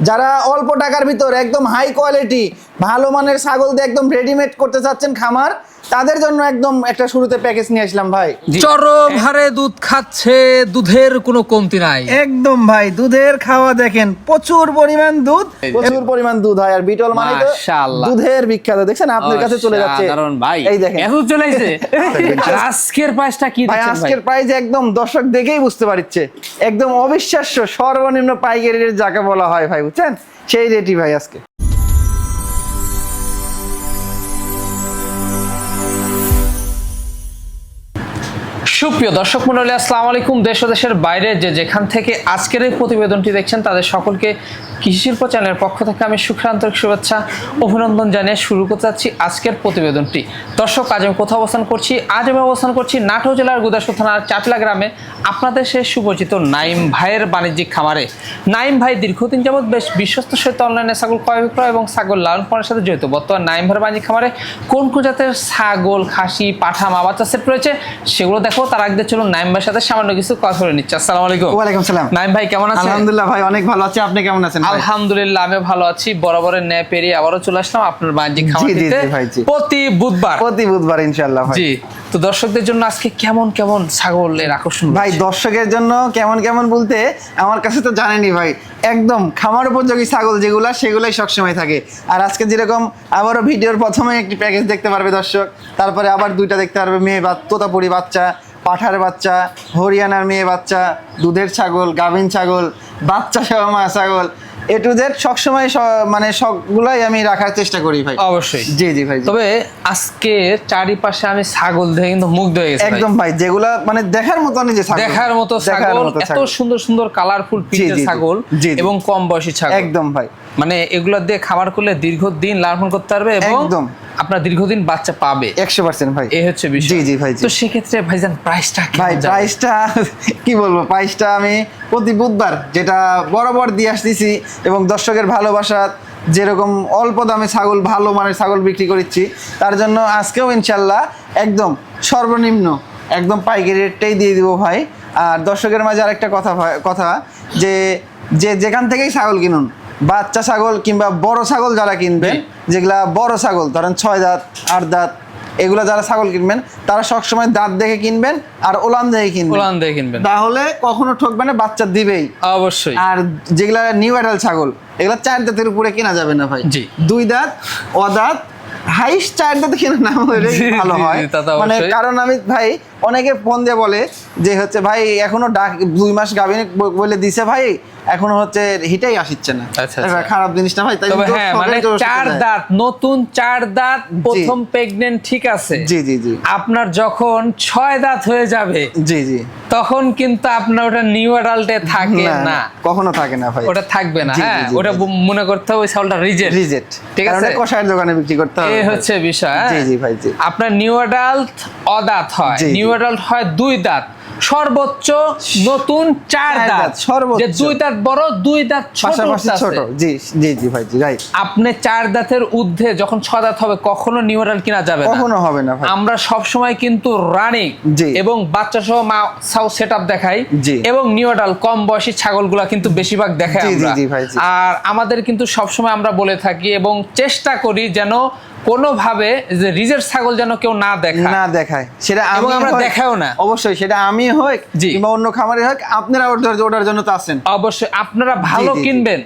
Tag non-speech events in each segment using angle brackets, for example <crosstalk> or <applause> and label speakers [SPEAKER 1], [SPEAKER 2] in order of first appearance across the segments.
[SPEAKER 1] যারা অল্প টাকার ভিতর একদম হাই কোয়ালিটি ভালো মানের ছাগল দিয়ে একদম রেডিমেড করতে চাচ্ছেন খামার তাদের জন্য একদম একটা শুরুতে প্যাকেজ নিয়ে আসলাম ভাই।
[SPEAKER 2] চরম হারে দুধ খাচ্ছে দুধের কোনো কমতি নাই।
[SPEAKER 1] একদম ভাই দুধের খাওয়া দেখেন প্রচুর পরিমাণ দুধ। প্রচুর পরিমাণ দুধ হয় আর বিটল মানে তো
[SPEAKER 3] মাশাআল্লাহ।
[SPEAKER 1] দুধের বিখ্যাত। দেখছেন আপনার কাছে চলে যাচ্ছে।
[SPEAKER 3] অসাধারণ ভাই।
[SPEAKER 1] এই দেখেন।
[SPEAKER 3] এত চলে আসছে। আজকের প্রাইসটা কি
[SPEAKER 1] ভাই
[SPEAKER 3] ভাই?
[SPEAKER 1] আজকের প্রাইস একদম দর্শক দেখেই বুঝতে পারছে একদম অবিশ্বাস্য সর্বনিম্ন পাইকারি রেট যাকে বলা হয় ভাই বুঝছেন? সেই রেটই ভাই আজকে।
[SPEAKER 3] সুপ্রিয় দর্শক মন্ডলী আসসালামু আলাইকুম। দেশ ও দেশের বাইরে যে যেখান থেকে আজকের এই প্রতিবেদনটি দেখছেন, তাদের সকলকে কৃষি শিল্প চ্যানেলের পক্ষ থেকে আমি সুখান্তরিক শুভেচ্ছা, অভিনন্দন জানিয়ে শুরু করতে যাচ্ছি আজকের প্রতিবেদনটি। দর্শক, আজ আমি কোথাও অবস্থান করছি? আজ আমি অবস্থান করছি নাটোর জেলার গুদাসপুর থানার চাটলা গ্রামে আপনাদের সে সুপরিচিত নাইম ভাইয়ের বাণিজ্যিক খামারে। নাইম ভাই দীর্ঘদিন যাবৎ বেশ বিশ্বস্ত সহিত অনলাইনে ছাগল ক্রয় বিক্রয় এবং ছাগল লালন পালনের সাথে জড়িত। বর্তমান নাইম ভাইয়ের বাণিজ্যিক খামারে কোন কোন জাতের ছাগল, খাসি, পাঠা, মা সেট রয়েছে, সেগুলো দেখো তার আগে চলুন নাইম ভাইয়ের সাথে সামান্য কিছু কথা বলে নিচ্ছি। আসসালামু আলাইকুম।
[SPEAKER 1] ওয়ালাইকুম সালাম।
[SPEAKER 3] নাইম ভাই কেমন আছেন?
[SPEAKER 1] আলহামদুলিল্লাহ ভাই অনেক ভালো আছি। আপনি কেমন আছেন ভাই?
[SPEAKER 3] আলহামদুলিল্লাহ আমি ভালো আছি। বরাবরের ন্যায় পেরিয়ে আবারও চলে আসলাম আপনার বাণিজ্যিক
[SPEAKER 1] জি, জি, জি, ভাই, জি।
[SPEAKER 3] প্রতি বুধবার।
[SPEAKER 1] প্রতি বুধবার ইনশাল্লাহ ভাই।
[SPEAKER 3] জি তো দর্শকদের জন্য আজকে কেমন কেমন ছাগলের আকর্ষণ
[SPEAKER 1] ভাই দর্শকের জন্য কেমন কেমন বলতে আমার কাছে তো জানেনই ভাই। একদম খামার উপযোগী ছাগল যেগুলো, সেগুলোই সবসময় থাকে। আর আজকে যেরকম আবারও ভিডিওর প্রথমে একটি প্যাকেজ দেখতে পারবে দর্শক, তারপরে আবার দুইটা দেখতে পারবে মেয়ে বা তোতাপুরি বাচ্চা, পাঠার বাচ্চা, হরিয়ানার মেয়ে বাচ্চা, দুধের ছাগল, গাভিন ছাগল বাচ্চা সহ মা ছাগল। এ টু জেড সবসময় মানে সবগুলাই আমি রাখার চেষ্টা করি ভাই।
[SPEAKER 3] অবশ্যই।
[SPEAKER 1] জি জি ভাই
[SPEAKER 3] তবে আজকে চারিপাশে আমি ছাগল দেখে কিন্তু মুগ্ধ হয়ে গেছি
[SPEAKER 1] একদম ভাই যেগুলা মানে দেখার মতো নিজে ছাগল।
[SPEAKER 3] দেখার মতো
[SPEAKER 1] দেখার
[SPEAKER 3] ছাগল
[SPEAKER 1] মতো
[SPEAKER 3] এত সুন্দর সুন্দর কালারফুল
[SPEAKER 1] জি।
[SPEAKER 3] ছাগল। এবং কম বয়সী ছাগল।
[SPEAKER 1] একদম ভাই।
[SPEAKER 3] মানে এগুলো দিয়ে খাবার করলে দীর্ঘদিন লালন করতে পারবে এবং
[SPEAKER 1] একদম।
[SPEAKER 3] আপনার দীর্ঘদিন বাচ্চা পাবে।
[SPEAKER 1] একশো পার্সেন্ট ভাই।
[SPEAKER 3] এই হচ্ছে বিষয়।
[SPEAKER 1] জি, জি, ভাই,
[SPEAKER 3] তো সেক্ষেত্রে ভাই ভাইজান প্রাইসটা
[SPEAKER 1] ভাই প্রাইসটা কি বলব? প্রাইসটা আমি প্রতি বুধবার যেটা বরাবর দিয়ে আসতেছি এবং দর্শকের ভালোবাসা যেরকম অল্প দামে ছাগল ভালো মানের ছাগল বিক্রি করছি তার জন্য আজকেও ইনশাল্লাহ একদম সর্বনিম্ন একদম পাইকারি রেটটাই দিয়ে দিব ভাই। আর দর্শকের মাঝে আরেকটা কথা কথা যে যে যেখান থেকেই ছাগল কিনুন বাচ্চা ছাগল কিংবা বড় ছাগল যারা কিনবেন যেগুলা বড় ছাগল ধরেন ছয় দাঁত আট দাঁত এগুলো যারা ছাগল কিনবেন তারা সবসময় দাঁত দেখে কিনবেন আর ওলান দেখে কিনবেন।
[SPEAKER 3] উলান দিয়ে কিনবেন।
[SPEAKER 1] তাহলে কখনো ঠকবে না বাচ্চা দিবেই।
[SPEAKER 3] অবশ্যই।
[SPEAKER 1] আর যেগুলা নিউ অ্যাডাল ছাগল এগুলা চার দাঁতের উপরে কেনা যাবে না ভাই।
[SPEAKER 3] জি।
[SPEAKER 1] দুই দাঁত অদাঁত হাইস্ট চার দাঁত কেনা না হলে ভালো হয়। মানে কারণ আমি ভাই অনেকে ফোন দিয়ে বলে যে হচ্ছে ভাই এখনও ডাক দুই মাস গাভিনে বলে দিছে ভাই এখনও হচ্ছে হিটাই আসিচ্ছে না।
[SPEAKER 3] আচ্ছা, আচ্ছা।
[SPEAKER 1] খারাপ জিনিস না ভাই তাই
[SPEAKER 3] হ্যাঁ মানে চার দাঁত নতুন চার দাঁত প্রথম প্রেগনেন্ট ঠিক আছে।
[SPEAKER 1] জি জি জি।
[SPEAKER 3] আপনার যখন ছয় দাঁত হয়ে যাবে
[SPEAKER 1] জি জি।
[SPEAKER 3] তখন কিন্তু আপনার ওটা নিউ অ্যাডাল্টে থাকে না
[SPEAKER 1] কখনো থাকে না ভাই।
[SPEAKER 3] ওটা থাকবে না হ্যাঁ ওটা মনে করতে হবে ওই চাউলটা রিজেক্ট
[SPEAKER 1] রিজেক্ট
[SPEAKER 3] ঠিক আছে?
[SPEAKER 1] কষায়ের দোকানে বিক্রি করতে হবে।
[SPEAKER 3] এই হচ্ছে বিষয় হ্যাঁ?
[SPEAKER 1] জি, জি, ভাই, জি।
[SPEAKER 3] আপনার নিউ অ্যাডাল্ট অদাঁত হয়
[SPEAKER 1] জি।
[SPEAKER 3] নিউ অ্যাডাল্ট হয় দুই দাঁত। সর্বোচ্চ নতুন চার দাঁত।
[SPEAKER 1] সর্বোচ্চ।
[SPEAKER 3] দুই দাঁত বড় দুই দাঁত ছোট
[SPEAKER 1] পাশাপাশি ছোট। জি জি জি ভাই জি রাইট
[SPEAKER 3] আপনি চার দাঁতের ঊর্ধ্বে যখন ছ দাঁত হবে কখনো নিউ অ্যাডাল্ট কিনা যাবে না।
[SPEAKER 1] কখনো হবে না ভাই।
[SPEAKER 3] আমরা সব সময় কিন্তু রানিং। এবং বাচ্চা সহ মা সাউ সেট আপ দেখাই। এবং নিউডাল কম বয়সী ছাগলগুলা কিন্তু বেশিরভাগ দেখাই
[SPEAKER 1] জি,
[SPEAKER 3] আমরা। আর আমাদের কিন্তু সব সময় আমরা বলে থাকি এবং চেষ্টা করি যেন কোনোভাবে যে রিজের ছাগল যেন কেউ না দেখায়
[SPEAKER 1] না দেখায় সেটা আমি
[SPEAKER 3] আমরা দেখাও না।
[SPEAKER 1] অবশ্যই সেটা আমি হোক। কিংবা অন্য খামারে হোক আপনারা ওটার ওটার জন্য তো আছেন
[SPEAKER 3] অবশ্যই আপনারা ভালো। কিনবেন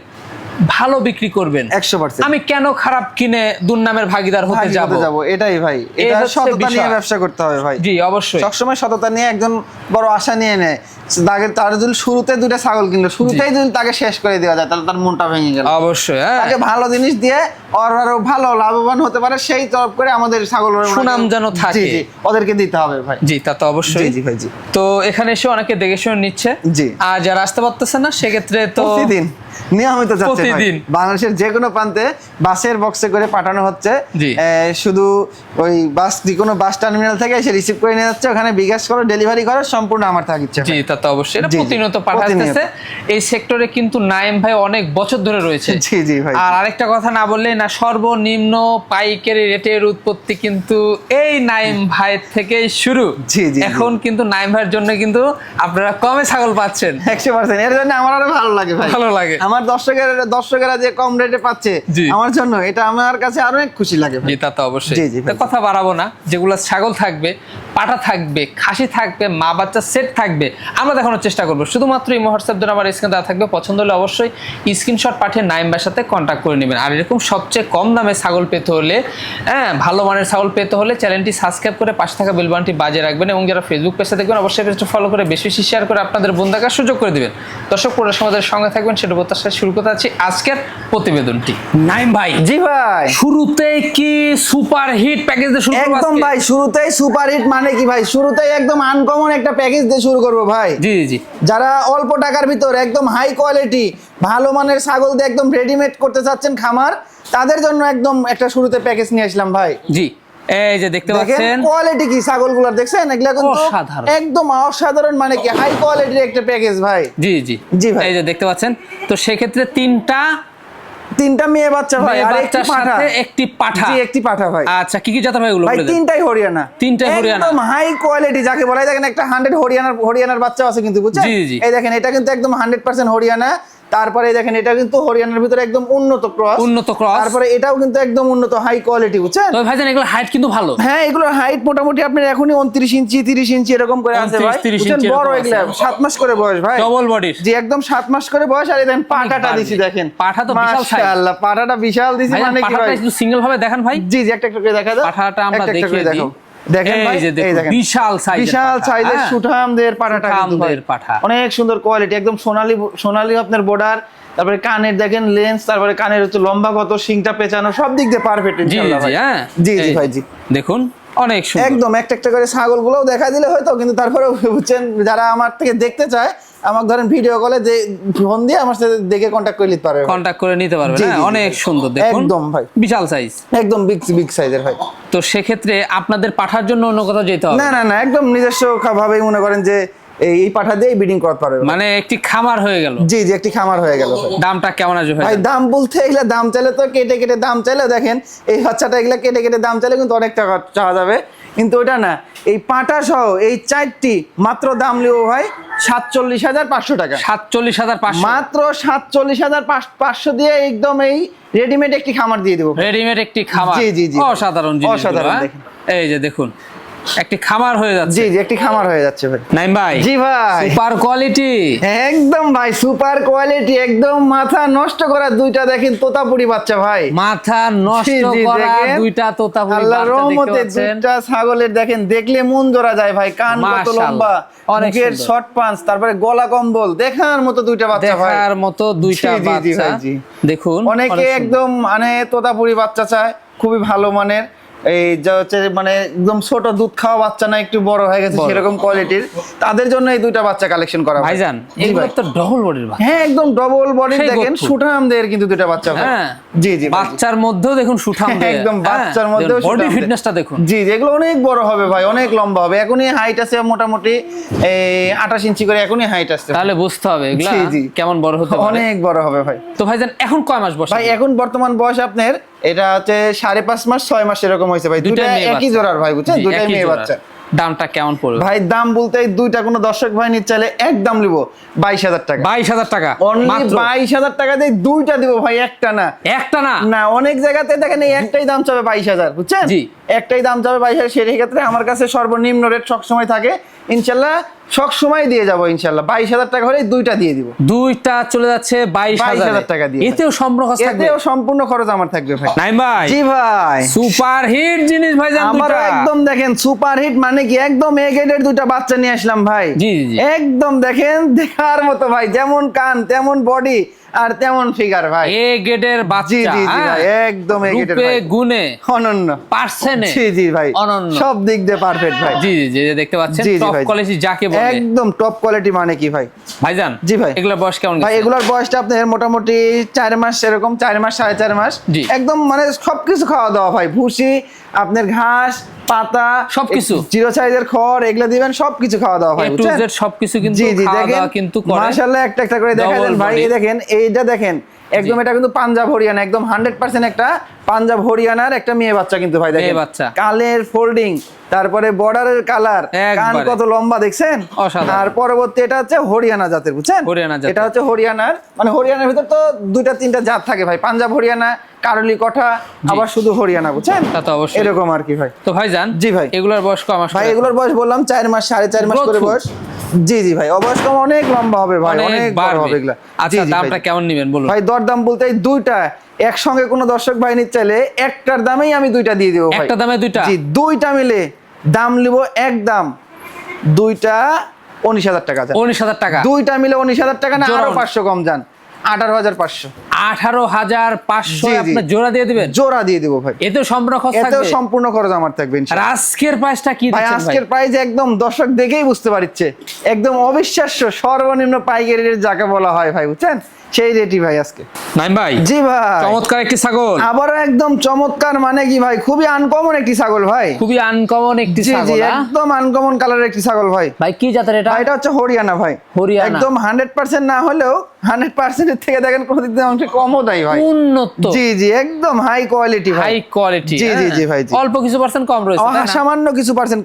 [SPEAKER 3] ভালো বিক্রি করবেন।
[SPEAKER 1] একশো পার্সেন্ট।
[SPEAKER 3] আমি কেন খারাপ কিনে দুর্নামের ভাগিদার হতে যাব?
[SPEAKER 1] যাব এটাই ভাই। এটা সততা নিয়ে ব্যবসা করতে হবে ভাই।
[SPEAKER 3] জি অবশ্যই।
[SPEAKER 1] সবসময় সততা নিয়ে একজন বড় আশা নিয়ে নেয়। তাকে তার যদি শুরুতে দুটো ছাগল কিনলো শুরুতেই যদি তাকে শেষ করে দেওয়া যায় তাহলে তার মনটা ভেঙে গেল।
[SPEAKER 3] অবশ্যই হ্যাঁ।
[SPEAKER 1] তাকে ভালো জিনিস দিয়ে ওর আরও ভালো লাভবান হতে পারে সেই তরফ করে আমাদের ছাগল
[SPEAKER 3] সুনাম যেন থাকে।
[SPEAKER 1] ওদেরকে দিতে হবে ভাই।
[SPEAKER 3] জি তা তো অবশ্যই।
[SPEAKER 1] জি ভাই জি।
[SPEAKER 3] তো এখানে এসে অনেকে দেখে শুনে নিচ্ছে।
[SPEAKER 1] জি।
[SPEAKER 3] আর যারা আসতে পারতেছে না সেক্ষেত্রে তো
[SPEAKER 1] প্রতিদিন নিয়মিত যাচ্ছে। ভাই।
[SPEAKER 3] প্রতিদিন।
[SPEAKER 1] বাংলাদেশের যে কোনো প্রান্তে বাসের বক্সে করে পাঠানো হচ্ছে। শুধু ওই বাস যে কোনো বাস টার্মিনাল থেকে এসে রিসিভ করে নিয়ে যাচ্ছে ওখানে বিকাশ করো ডেলিভারি করো সম্পূর্ণ আমার থাকিচ্ছে
[SPEAKER 3] জি তা তো অবশ্যই। এটা। প্রতিনিয়ত। পাঠাতেছে এই সেক্টরে কিন্তু নাইম ভাই অনেক বছর ধরে রয়েছে।
[SPEAKER 1] জি জি ভাই।
[SPEAKER 3] আর আরেকটা কথা না বললেই না সর্বনিম্ন পাইকারি রেটের উৎপত্তি কিন্তু এই নাইম ভাইয়ের থেকেই শুরু।
[SPEAKER 1] জি, জি, জি।
[SPEAKER 3] এখন কিন্তু নাইম ভাইয়ের জন্য কিন্তু আপনারা কমে ছাগল পাচ্ছেন।
[SPEAKER 1] একশো পার্সেন্ট এর জন্য আমার আরও ভালো লাগে ভাই।
[SPEAKER 3] ভালো লাগে।
[SPEAKER 1] আমার দর্শকের দর্শকেরা যে কম রেটে পাচ্ছে আমার জন্য এটা আমার কাছে আরও অনেক খুশি লাগে
[SPEAKER 3] জি তা তো অবশ্যই। কথা বাড়াবো না যেগুলো ছাগল থাকবে পাটা থাকবে খাসি থাকবে মা বাচ্চা সেট থাকবে আমরা দেখানোর চেষ্টা করব। শুধুমাত্র এই হোয়াটসঅ্যাপ দ্বারা আমার স্ক্রিন দেওয়া থাকবে। পছন্দ হলে অবশ্যই স্ক্রিনশট পাঠিয়ে নাইমবার সাথে কন্ট্যাক্ট করে নেবেন। আর এরকম সবচেয়ে কম দামে ছাগল পেতে হলে হ্যাঁ ভালো মানের ছাগল পেতে হলে চ্যানেলটি সাবস্ক্রাইব করে পাশে থাকা বেলবানটি বাজিয়ে রাখবেন এবং যারা ফেসবুক পেজে দেখবেন অবশ্যই পেজটা ফলো করে বেশি বেশি শেয়ার করে আপনাদের বন্ধু দেখার সুযোগ করে দিবেন। দর্শক পুরো সমাজের সঙ্গে থাকবেন সেটা প্রত্যাশা শুরু করতে আছি আজকের প্রতিবেদনটি। নাইম ভাই
[SPEAKER 1] জি ভাই।
[SPEAKER 3] শুরুতেই কি সুপার হিট প্যাকেজ শুরু
[SPEAKER 1] একদম ভাই শুরুতেই সুপার হিট মানে কি ভাই? শুরুতেই একদম আনকমন একটা প্যাকেজ দিয়ে শুরু করব ভাই।
[SPEAKER 3] জি জি
[SPEAKER 1] যারা অল্প টাকার ভিতর একদম হাই কোয়ালিটি ভালো মানের ছাগল দিয়ে একদম রেডিমেড করতে চাচ্ছেন খামার তাদের জন্য একদম একটা শুরুতে প্যাকেজ নিয়ে আসলাম ভাই।
[SPEAKER 3] জি এই যে দেখতে পাচ্ছেন।
[SPEAKER 1] কোয়ালিটি কি ছাগলগুলোর দেখছেন? এগুলা কিন্তু
[SPEAKER 3] অসাধারণ।
[SPEAKER 1] একদম অসাধারণ মানে কি হাই কোয়ালিটির একটা প্যাকেজ ভাই।
[SPEAKER 3] জি জি।
[SPEAKER 1] জি ভাই।
[SPEAKER 3] এই যে দেখতে পাচ্ছেন। তো সেক্ষেত্রে তিনটা
[SPEAKER 1] তিনটা মেয়ে বাচ্চা ভাই আর একটি পাঠা।
[SPEAKER 3] সাথে একটি পাঠা।
[SPEAKER 1] জি একটি পাঠা ভাই
[SPEAKER 3] আচ্ছা কি কি জাতের ভাই ওগুলো
[SPEAKER 1] ভাই তিনটাই হরিয়ানা।
[SPEAKER 3] তিনটাই হরিয়ানা।
[SPEAKER 1] একদম হাই কোয়ালিটি যাকে বলা হয় দেখেন একটা হান্ড্রেড হরিয়ানার হরিয়ানার বাচ্চা আছে কিন্তু বুঝছেন। এই দেখেন এটা কিন্তু একদম হান্ড্রেড পার্সেন্ট হরিয়ানা। তারপরে দেখেন এটা কিন্তু হরিয়ানার ভিতরে একদম উন্নত ক্রস।
[SPEAKER 3] উন্নত ক্রস।
[SPEAKER 1] তারপরে এটাও কিন্তু একদম উন্নত হাই কোয়ালিটি বুঝছেন?
[SPEAKER 3] তবে ভাইজান এগুলো হাইট কিন্তু ভালো।
[SPEAKER 1] হ্যাঁ এগুলোর হাইট মোটামুটি আপনার এখনই উনত্রিশ ইঞ্চি তিরিশ ইঞ্চি এরকম করে আছে ভাই।
[SPEAKER 3] 30
[SPEAKER 1] বুঝছেন? বড় এগুলা
[SPEAKER 3] আছে।
[SPEAKER 1] সাত মাস করে বয়স ভাই।
[SPEAKER 3] ডবল বডির
[SPEAKER 1] জি একদম সাত মাস করে বয়স আর দেখেন পাটাটা দিছি দেখেন।
[SPEAKER 3] পাঠা তো বিশাল size।
[SPEAKER 1] মাশাআল্লাহ পাটাটা বিশাল দিছি মানে কি ভাই?
[SPEAKER 3] একটু সিঙ্গেল ভাবে দেখান ভাই।
[SPEAKER 1] জি জি একটা একটা করে দেখা দাও
[SPEAKER 3] পাঠাটা আমরা দেখিয়ে দিই।
[SPEAKER 1] দেখেন ভাই এই
[SPEAKER 3] দেখেন বিশাল সাইজের
[SPEAKER 1] বিশাল সাইজের সুঠামদের পাঠাটা কিন্তু
[SPEAKER 3] পাঠা।
[SPEAKER 1] অনেক সুন্দর কোয়ালিটি একদম সোনালী সোনালী আপনার বর্ডার তারপরে কানের দেখেন লেন্স তারপরে কানের হচ্ছে লম্বা কত শিংটা পেঁচানো সব দিক দিয়ে পারফেক্ট ইনশাআল্লাহ ভাই।
[SPEAKER 3] হ্যাঁ।
[SPEAKER 1] জি জি ভাই জি।
[SPEAKER 3] দেখুন অনেক সুন্দর।
[SPEAKER 1] একদম একটা একটা করে ছাগলগুলোও দেখা দিলে হয়তো কিন্তু তারপরে বুঝছেন যারা আমার থেকে দেখতে চায় আমাকে ধরেন ভিডিও কলে যে ফোন দিয়ে আমার সাথে দেখে কন্ট্যাক্ট করে নিতে পারবে। কন্ট্যাক্ট
[SPEAKER 3] কন্টাক্ট করে নিতে পারবে
[SPEAKER 1] না?
[SPEAKER 3] হ্যাঁ অনেক সুন্দর দেখুন।
[SPEAKER 1] একদম ভাই।
[SPEAKER 3] বিশাল সাইজ
[SPEAKER 1] একদম বিগ বিগ সাইজের ভাই।
[SPEAKER 3] তো সেক্ষেত্রে আপনাদের পাঠার জন্য অন্য কোথাও যেতে হবে?
[SPEAKER 1] না না না একদম নিজস্ব ভাবেই মনে করেন যে এই পাঠা দিয়ে ব্রিডিং করতে পারবে।
[SPEAKER 3] মানে একটি খামার হয়ে গেল।
[SPEAKER 1] জি জি একটি খামার হয়ে গেল।
[SPEAKER 3] দামটা কেমন আসবে ভাই
[SPEAKER 1] দাম বলতে এগুলা দাম চাইলে তো কেটে কেটে দাম চাইলে দেখেন এই বাচ্চাটা এগুলা কেটে কেটে দাম চাইলে কিন্তু অনেক টাকা চাওয়া যাবে। কিন্তু ওটা না এই পাটা সহ এই চারটি মাত্র দাম লিও ভাই সাতচল্লিশ হাজার পাঁচশো টাকা।
[SPEAKER 3] সাতচল্লিশ হাজার পাঁচশো।
[SPEAKER 1] মাত্র সাতচল্লিশ হাজার পাঁচশো দিয়ে একদম এই রেডিমেড একটি খামার দিয়ে দেবো।
[SPEAKER 3] রেডিমেড একটি খামার।
[SPEAKER 1] জি, জি, জি।
[SPEAKER 3] অসাধারণ
[SPEAKER 1] অসাধারণ,
[SPEAKER 3] হ্যাঁ? এই যে দেখুন একটি খামার হয়ে যাচ্ছে।
[SPEAKER 1] জি জি একটি খামার হয়ে যাচ্ছে ভাই।
[SPEAKER 3] নাইম ভাই
[SPEAKER 1] জি ভাই।
[SPEAKER 3] Super quality.
[SPEAKER 1] একদম ভাই সুপার কোয়ালিটি একদম মাথা নষ্ট করা দুইটা দেখেন তোতাপুরি বাচ্চা ভাই।
[SPEAKER 3] মাথা নষ্ট করা দুইটা তোতাপুরি
[SPEAKER 1] রহমতে দুইটা ছাগলের দেখেন দেখলে মন জোড়া যায় ভাই কান কত লম্বা
[SPEAKER 3] অনেকের
[SPEAKER 1] শর্ট পাঞ্চ তারপরে গলা কম্বল দেখার মতো দুইটা বাচ্চা ভাই।
[SPEAKER 3] দেখার মতো দুইটা বাচ্চা। দেখুন
[SPEAKER 1] অনেকে একদম মানে তোতাপুরি বাচ্চা চায় খুবই ভালো মানের। এই যা হচ্ছে মানে একদম ছোট দুধ খাওয়া বাচ্চা না একটু বড় হয়ে গেছে সেরকম কোয়ালিটির তাদের জন্য এই দুইটা বাচ্চা কালেকশন করা হয়।
[SPEAKER 3] ভাইজান এগুলো তো ডবল বডির
[SPEAKER 1] হ্যাঁ একদম ডবল বডি দেখেন
[SPEAKER 3] গঠন।
[SPEAKER 1] সুঠামদের কিন্তু দুইটা বাচ্চা
[SPEAKER 3] হ্যাঁ।
[SPEAKER 1] জি জি
[SPEAKER 3] বাচ্চার মধ্যেও দেখুন সুঠাম
[SPEAKER 1] একদম বাচ্চার মধ্যেও
[SPEAKER 3] বডি। ফিটনেসটা দেখুন।
[SPEAKER 1] জি জি এগুলো অনেক বড় হবে ভাই অনেক লম্বা হবে। এখনই হাইট আছে মোটামুটি এই আঠাশ ইঞ্চি করে এখনই হাইট আছে।
[SPEAKER 3] তাহলে বুঝতে হবে এগুলা। কেমন বড় হতে পারে।
[SPEAKER 1] অনেক বড় হবে ভাই।
[SPEAKER 3] তো ভাইজান এখন কয় মাস বয়স?
[SPEAKER 1] ভাই এখন বর্তমান বয়স আপনার এটা হচ্ছে সাড়ে পাঁচ মাস ছয় মাস এরকম হয়েছে ভাই। দুইটা একই জোড়ার ভাই বুঝছেন?
[SPEAKER 3] একই
[SPEAKER 1] মেয়ে বাচ্চা।
[SPEAKER 3] দামটা কেমন পড়বে?
[SPEAKER 1] ভাই দাম বলতে দুইটা কোনো দর্শক ভাই নিতে চাইলে এক দাম নিব বাইশ হাজার টাকা।
[SPEAKER 3] বাইশ হাজার টাকা
[SPEAKER 1] অনলি বাইশ হাজার টাকা দিয়ে দুইটা দিব ভাই একটা না।
[SPEAKER 3] একটা না?
[SPEAKER 1] না অনেক জায়গাতে দেখেন এই একটাই দাম চাবে বাইশ হাজার বুঝছেন। একটাই দাম চাবে বাইশ হাজার সেই ক্ষেত্রে আমার কাছে সর্বনিম্ন রেট সবসময় থাকে। ইনশাল্লাহ সবসময় দিয়ে যাব ইনশাল্লাহ। বাইশ হাজার টাকা হলে দুইটা দিয়ে দিব।
[SPEAKER 3] দুইটা চলে যাচ্ছে বাইশ হাজার।
[SPEAKER 1] টাকা দিয়ে।
[SPEAKER 3] এতেও সম্পর্ক
[SPEAKER 1] এতেও সম্পূর্ণ খরচ আমার থাকবে ভাই।
[SPEAKER 3] নাই ভাই।
[SPEAKER 1] জি ভাই।
[SPEAKER 3] সুপার হিট জিনিস ভাই
[SPEAKER 1] আমার একদম দেখেন সুপার হিট মানে কি? একদম এ গ্রেডের দুইটা বাচ্চা নিয়ে আসলাম ভাই।
[SPEAKER 3] জি।
[SPEAKER 1] একদম দেখেন দেখার মতো ভাই। যেমন কান তেমন বডি আর তেমন ফিগার ভাই।
[SPEAKER 3] এ গেটের বাচ্চা
[SPEAKER 1] জি জি
[SPEAKER 3] হ্যাঁ?
[SPEAKER 1] ভাই একদম এ
[SPEAKER 3] রূপে
[SPEAKER 1] ভাই
[SPEAKER 3] গুণে
[SPEAKER 1] অনন্য।
[SPEAKER 3] পার্সেনে
[SPEAKER 1] জি জি ভাই
[SPEAKER 3] অনন্য।
[SPEAKER 1] সব দিক দিয়ে পারফেক্ট ভাই।
[SPEAKER 3] জি জি জি দেখতে পাচ্ছেন টপ কোয়ালিটি যাকে বলে।
[SPEAKER 1] একদম টপ কোয়ালিটি মানে কি ভাই?
[SPEAKER 3] ভাইজান
[SPEAKER 1] জি ভাই।
[SPEAKER 3] এগুলোর বয়স কেমন
[SPEAKER 1] ভাই এগুলোর বয়সটা আপনার মোটামুটি চার মাস এরকম চার মাস সাড়ে চার মাস।
[SPEAKER 3] জি।
[SPEAKER 1] একদম মানে সবকিছু খাওয়া দাওয়া ভাই। ভুসি আপনার ঘাস পাতা
[SPEAKER 3] সবকিছু।
[SPEAKER 1] জিরো সাইজের খড় এগুলো দিবেন সবকিছু খাওয়া দাওয়া
[SPEAKER 3] হয়
[SPEAKER 1] বুঝছেন?
[SPEAKER 3] সবকিছু কিন্তু
[SPEAKER 1] জি জি
[SPEAKER 3] খাওয়া
[SPEAKER 1] দেখেন
[SPEAKER 3] দাওয়া কিন্তু
[SPEAKER 1] মাশাআল্লাহ একটা একটা করে দেখা
[SPEAKER 3] Double
[SPEAKER 1] দেন ভাই দেখেন এইটা দেখেন একদম এটা কিন্তু পাঞ্জাব হরিয়ানা একদম হান্ড্রেড পার্সেন্ট একটা পাঞ্জাব হরিয়ানার একটা মেয়ে বাচ্চা কিন্তু ভাই দেখেন।
[SPEAKER 3] বাচ্চা।
[SPEAKER 1] কালের ফোল্ডিং তারপরে বর্ডারের কালার কান কত লম্বা দেখছেন? আর পরবর্তী এটা হচ্ছে হরিয়ানা জাতের বুঝছেন?
[SPEAKER 3] হরিয়ানা
[SPEAKER 1] এটা হচ্ছে হরিয়ানার মানে হরিয়ানার ভিতর তো দুইটা তিনটা জাত থাকে ভাই। পাঞ্জাব হরিয়ানা কারলি কঠা আবার শুধু হরিয়ানা বুঝছেন?
[SPEAKER 3] তা তো অবশ্যই।
[SPEAKER 1] এরকম আর কি ভাই।
[SPEAKER 3] তো ভাই যান
[SPEAKER 1] জি ভাই।
[SPEAKER 3] এগুলোর বয়স কম
[SPEAKER 1] ভাই এগুলোর বয়স বললাম চার মাস সাড়ে চার মাস করে বয়স। জি জি ভাই অবয়স অনেক লম্বা হবে ভাই অনেক বড় হবে এগুলা।
[SPEAKER 3] আচ্ছা দামটা কেমন নেবেন বলুন?
[SPEAKER 1] ভাই দরদাম বলতে এই দুইটা একসঙ্গে কোনো দর্শক ভাই নিতে চাইলে একটার দামেই আমি দুইটা দিয়ে দেবো ভাই।
[SPEAKER 3] একটা দামে দুইটা?
[SPEAKER 1] জি দুইটা মিলে দাম নিব এক দাম। দুইটা উনিশ হাজার টাকা
[SPEAKER 3] উনিশ হাজার টাকা।
[SPEAKER 1] দুইটা মিলে উনিশ হাজার টাকা না
[SPEAKER 3] আরও
[SPEAKER 1] পাঁচশো কম যান। আঠারো হাজার পাঁচশো।
[SPEAKER 3] আঠারো হাজার পাঁচশো। আপনার জোড়া দিয়ে দিবেন?
[SPEAKER 1] জোড়া দিয়ে দেবো ভাই।
[SPEAKER 3] এতেও সম্পূর্ণ খরচ থাকবে?
[SPEAKER 1] সম্পূর্ণ খরচ আমার থাকবে
[SPEAKER 3] আজকের প্রাইসটা কি
[SPEAKER 1] ভাই আজকের প্রাইস একদম দর্শক দেখেই বুঝতে পারছে একদম অবিশ্বাস্য সর্বনিম্ন পাইকারি রেট যাকে বলা হয় ভাই বুঝছেন? সেই রেটই ভাই আজকে।
[SPEAKER 3] নাইম ভাই
[SPEAKER 1] জি ভাই।
[SPEAKER 3] চমৎকার একটি ছাগল।
[SPEAKER 1] আবারও একদম চমৎকার মানে কি ভাই খুবই আনকমন একটি ছাগল ভাই।
[SPEAKER 3] খুবই আনকমন একটি ছাগল হ্যাঁ?
[SPEAKER 1] একদম আনকমন কালারের একটি ছাগল ভাই।
[SPEAKER 3] ভাই কি জাতের এটা?
[SPEAKER 1] এটা হচ্ছে হরিয়ানা ভাই।
[SPEAKER 3] হরিয়ানা।
[SPEAKER 1] একদম হান্ড্রেড পার্সেন্ট না হলেও হান্ড্রেড পার্সেন্টের থেকে দেখেন কোনো দিক কমও ভাই।
[SPEAKER 3] উন্নত।
[SPEAKER 1] জি জি একদম হাই কোয়ালিটি
[SPEAKER 3] হাই কোয়ালিটি
[SPEAKER 1] জি, জি, জি, ভাই,
[SPEAKER 3] অল্প কিছু পার্সেন্ট কম রয়েছে
[SPEAKER 1] সামান্য কিছু পার্সেন্ট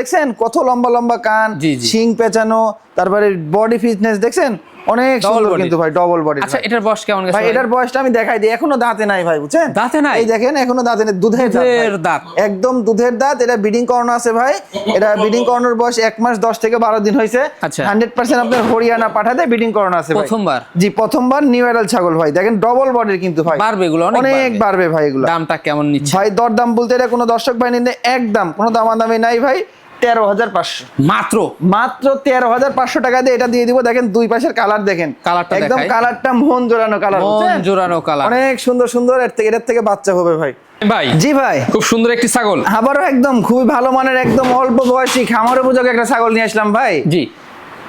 [SPEAKER 1] দেখছেন? কত লম্বা লম্বা কান। শিং পেঁচানো তারপরে বডি ফিটনেস দেখছেন? অনেক সুন্দর কিন্তু ভাই ডবল বডি
[SPEAKER 3] আচ্ছা এটার বয়স কেমন গেছে
[SPEAKER 1] ভাই? এটার বয়সটা আমি দেখাই দিই। এখনও দাঁতে নাই ভাই বুঝছেন?
[SPEAKER 3] দাঁতে নাই?
[SPEAKER 1] এই দেখেন এখনও দাঁতে নেই। দুধের দাঁত
[SPEAKER 3] দুধের দাঁত।
[SPEAKER 1] একদম দুধের দাঁত। এটা বিডিং করানো আছে ভাই। এটা বিডিং করানোর বয়স এক মাস দশ থেকে বারো দিন হয়েছে।
[SPEAKER 3] আচ্ছা।
[SPEAKER 1] হান্ড্রেড পার্সেন্ট আপনার হরিয়ানা পাঠাতে বিডিং করানো আছে ভাই।
[SPEAKER 3] প্রথমবার?
[SPEAKER 1] জি প্রথমবার নিউ এডাল ছাগল ভাই। দেখেন ডবল বডির কিন্তু ভাই।
[SPEAKER 3] বাড়বে এগুলো, অনেক বাড়বে।
[SPEAKER 1] ভাই এগুলো।
[SPEAKER 3] দামটা কেমন নিচ্ছে?
[SPEAKER 1] ভাই দরদাম বলতে এটা কোনো দর্শক ভাই নিলে একদম কোনো দামাদামি নাই ভাই তেরো হাজার পাঁচশো।
[SPEAKER 3] মাত্র?
[SPEAKER 1] মাত্র তেরো হাজার পাঁচশো টাকা দিয়ে এটা দিয়ে দিব। দেখেন দুই পাশের কালার দেখেন।
[SPEAKER 3] কালারটা
[SPEAKER 1] একদম কালারটা মন জোড়ানো কালার
[SPEAKER 3] মন জোড়ানো কালার
[SPEAKER 1] অনেক সুন্দর সুন্দর। এর থেকে এটার থেকে বাচ্চা হবে ভাই।
[SPEAKER 3] ভাই
[SPEAKER 1] জি ভাই।
[SPEAKER 3] খুব সুন্দর একটি ছাগল।
[SPEAKER 1] আবারও একদম খুবই ভালো মানের একদম অল্প বয়সী খামার উপযোগী একটা ছাগল নিয়ে আসলাম ভাই।
[SPEAKER 3] জি।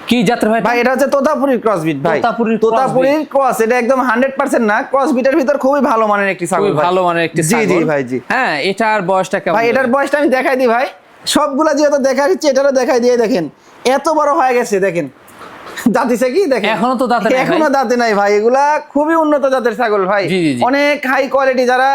[SPEAKER 3] কি জাতের ভাই
[SPEAKER 1] ভাই এটা হচ্ছে তোতাপুরির ক্রস বিট ভাই।
[SPEAKER 3] তোতাপুরির cross
[SPEAKER 1] তোতাপুরির ক্রস এটা একদম হান্ড্রেড পার্সেন্ট না ক্রস বিটের ভিতর খুবই ভালো মানের একটি ছাগল
[SPEAKER 3] খুবই ভালো মানের একটি ছাগল
[SPEAKER 1] জি জি ভাই জি।
[SPEAKER 3] হ্যাঁ এটার বয়সটা কেমন?
[SPEAKER 1] ভাই এটার বয়সটা আমি দেখাই দিই ভাই। সবগুলা যেহেতু দেখা দিচ্ছি এটারও দেখাই দিয়ে দেখেন। এত বড় হয়ে গেছে দেখেন। দাঁতিছে কি? দেখেন।
[SPEAKER 3] এখনও তো দাঁতে নাই
[SPEAKER 1] এখনও দাঁতে নাই ভাই। এগুলা খুবই উন্নত জাতের ছাগল ভাই।
[SPEAKER 3] জি, জি, জি।
[SPEAKER 1] অনেক হাই কোয়ালিটি যারা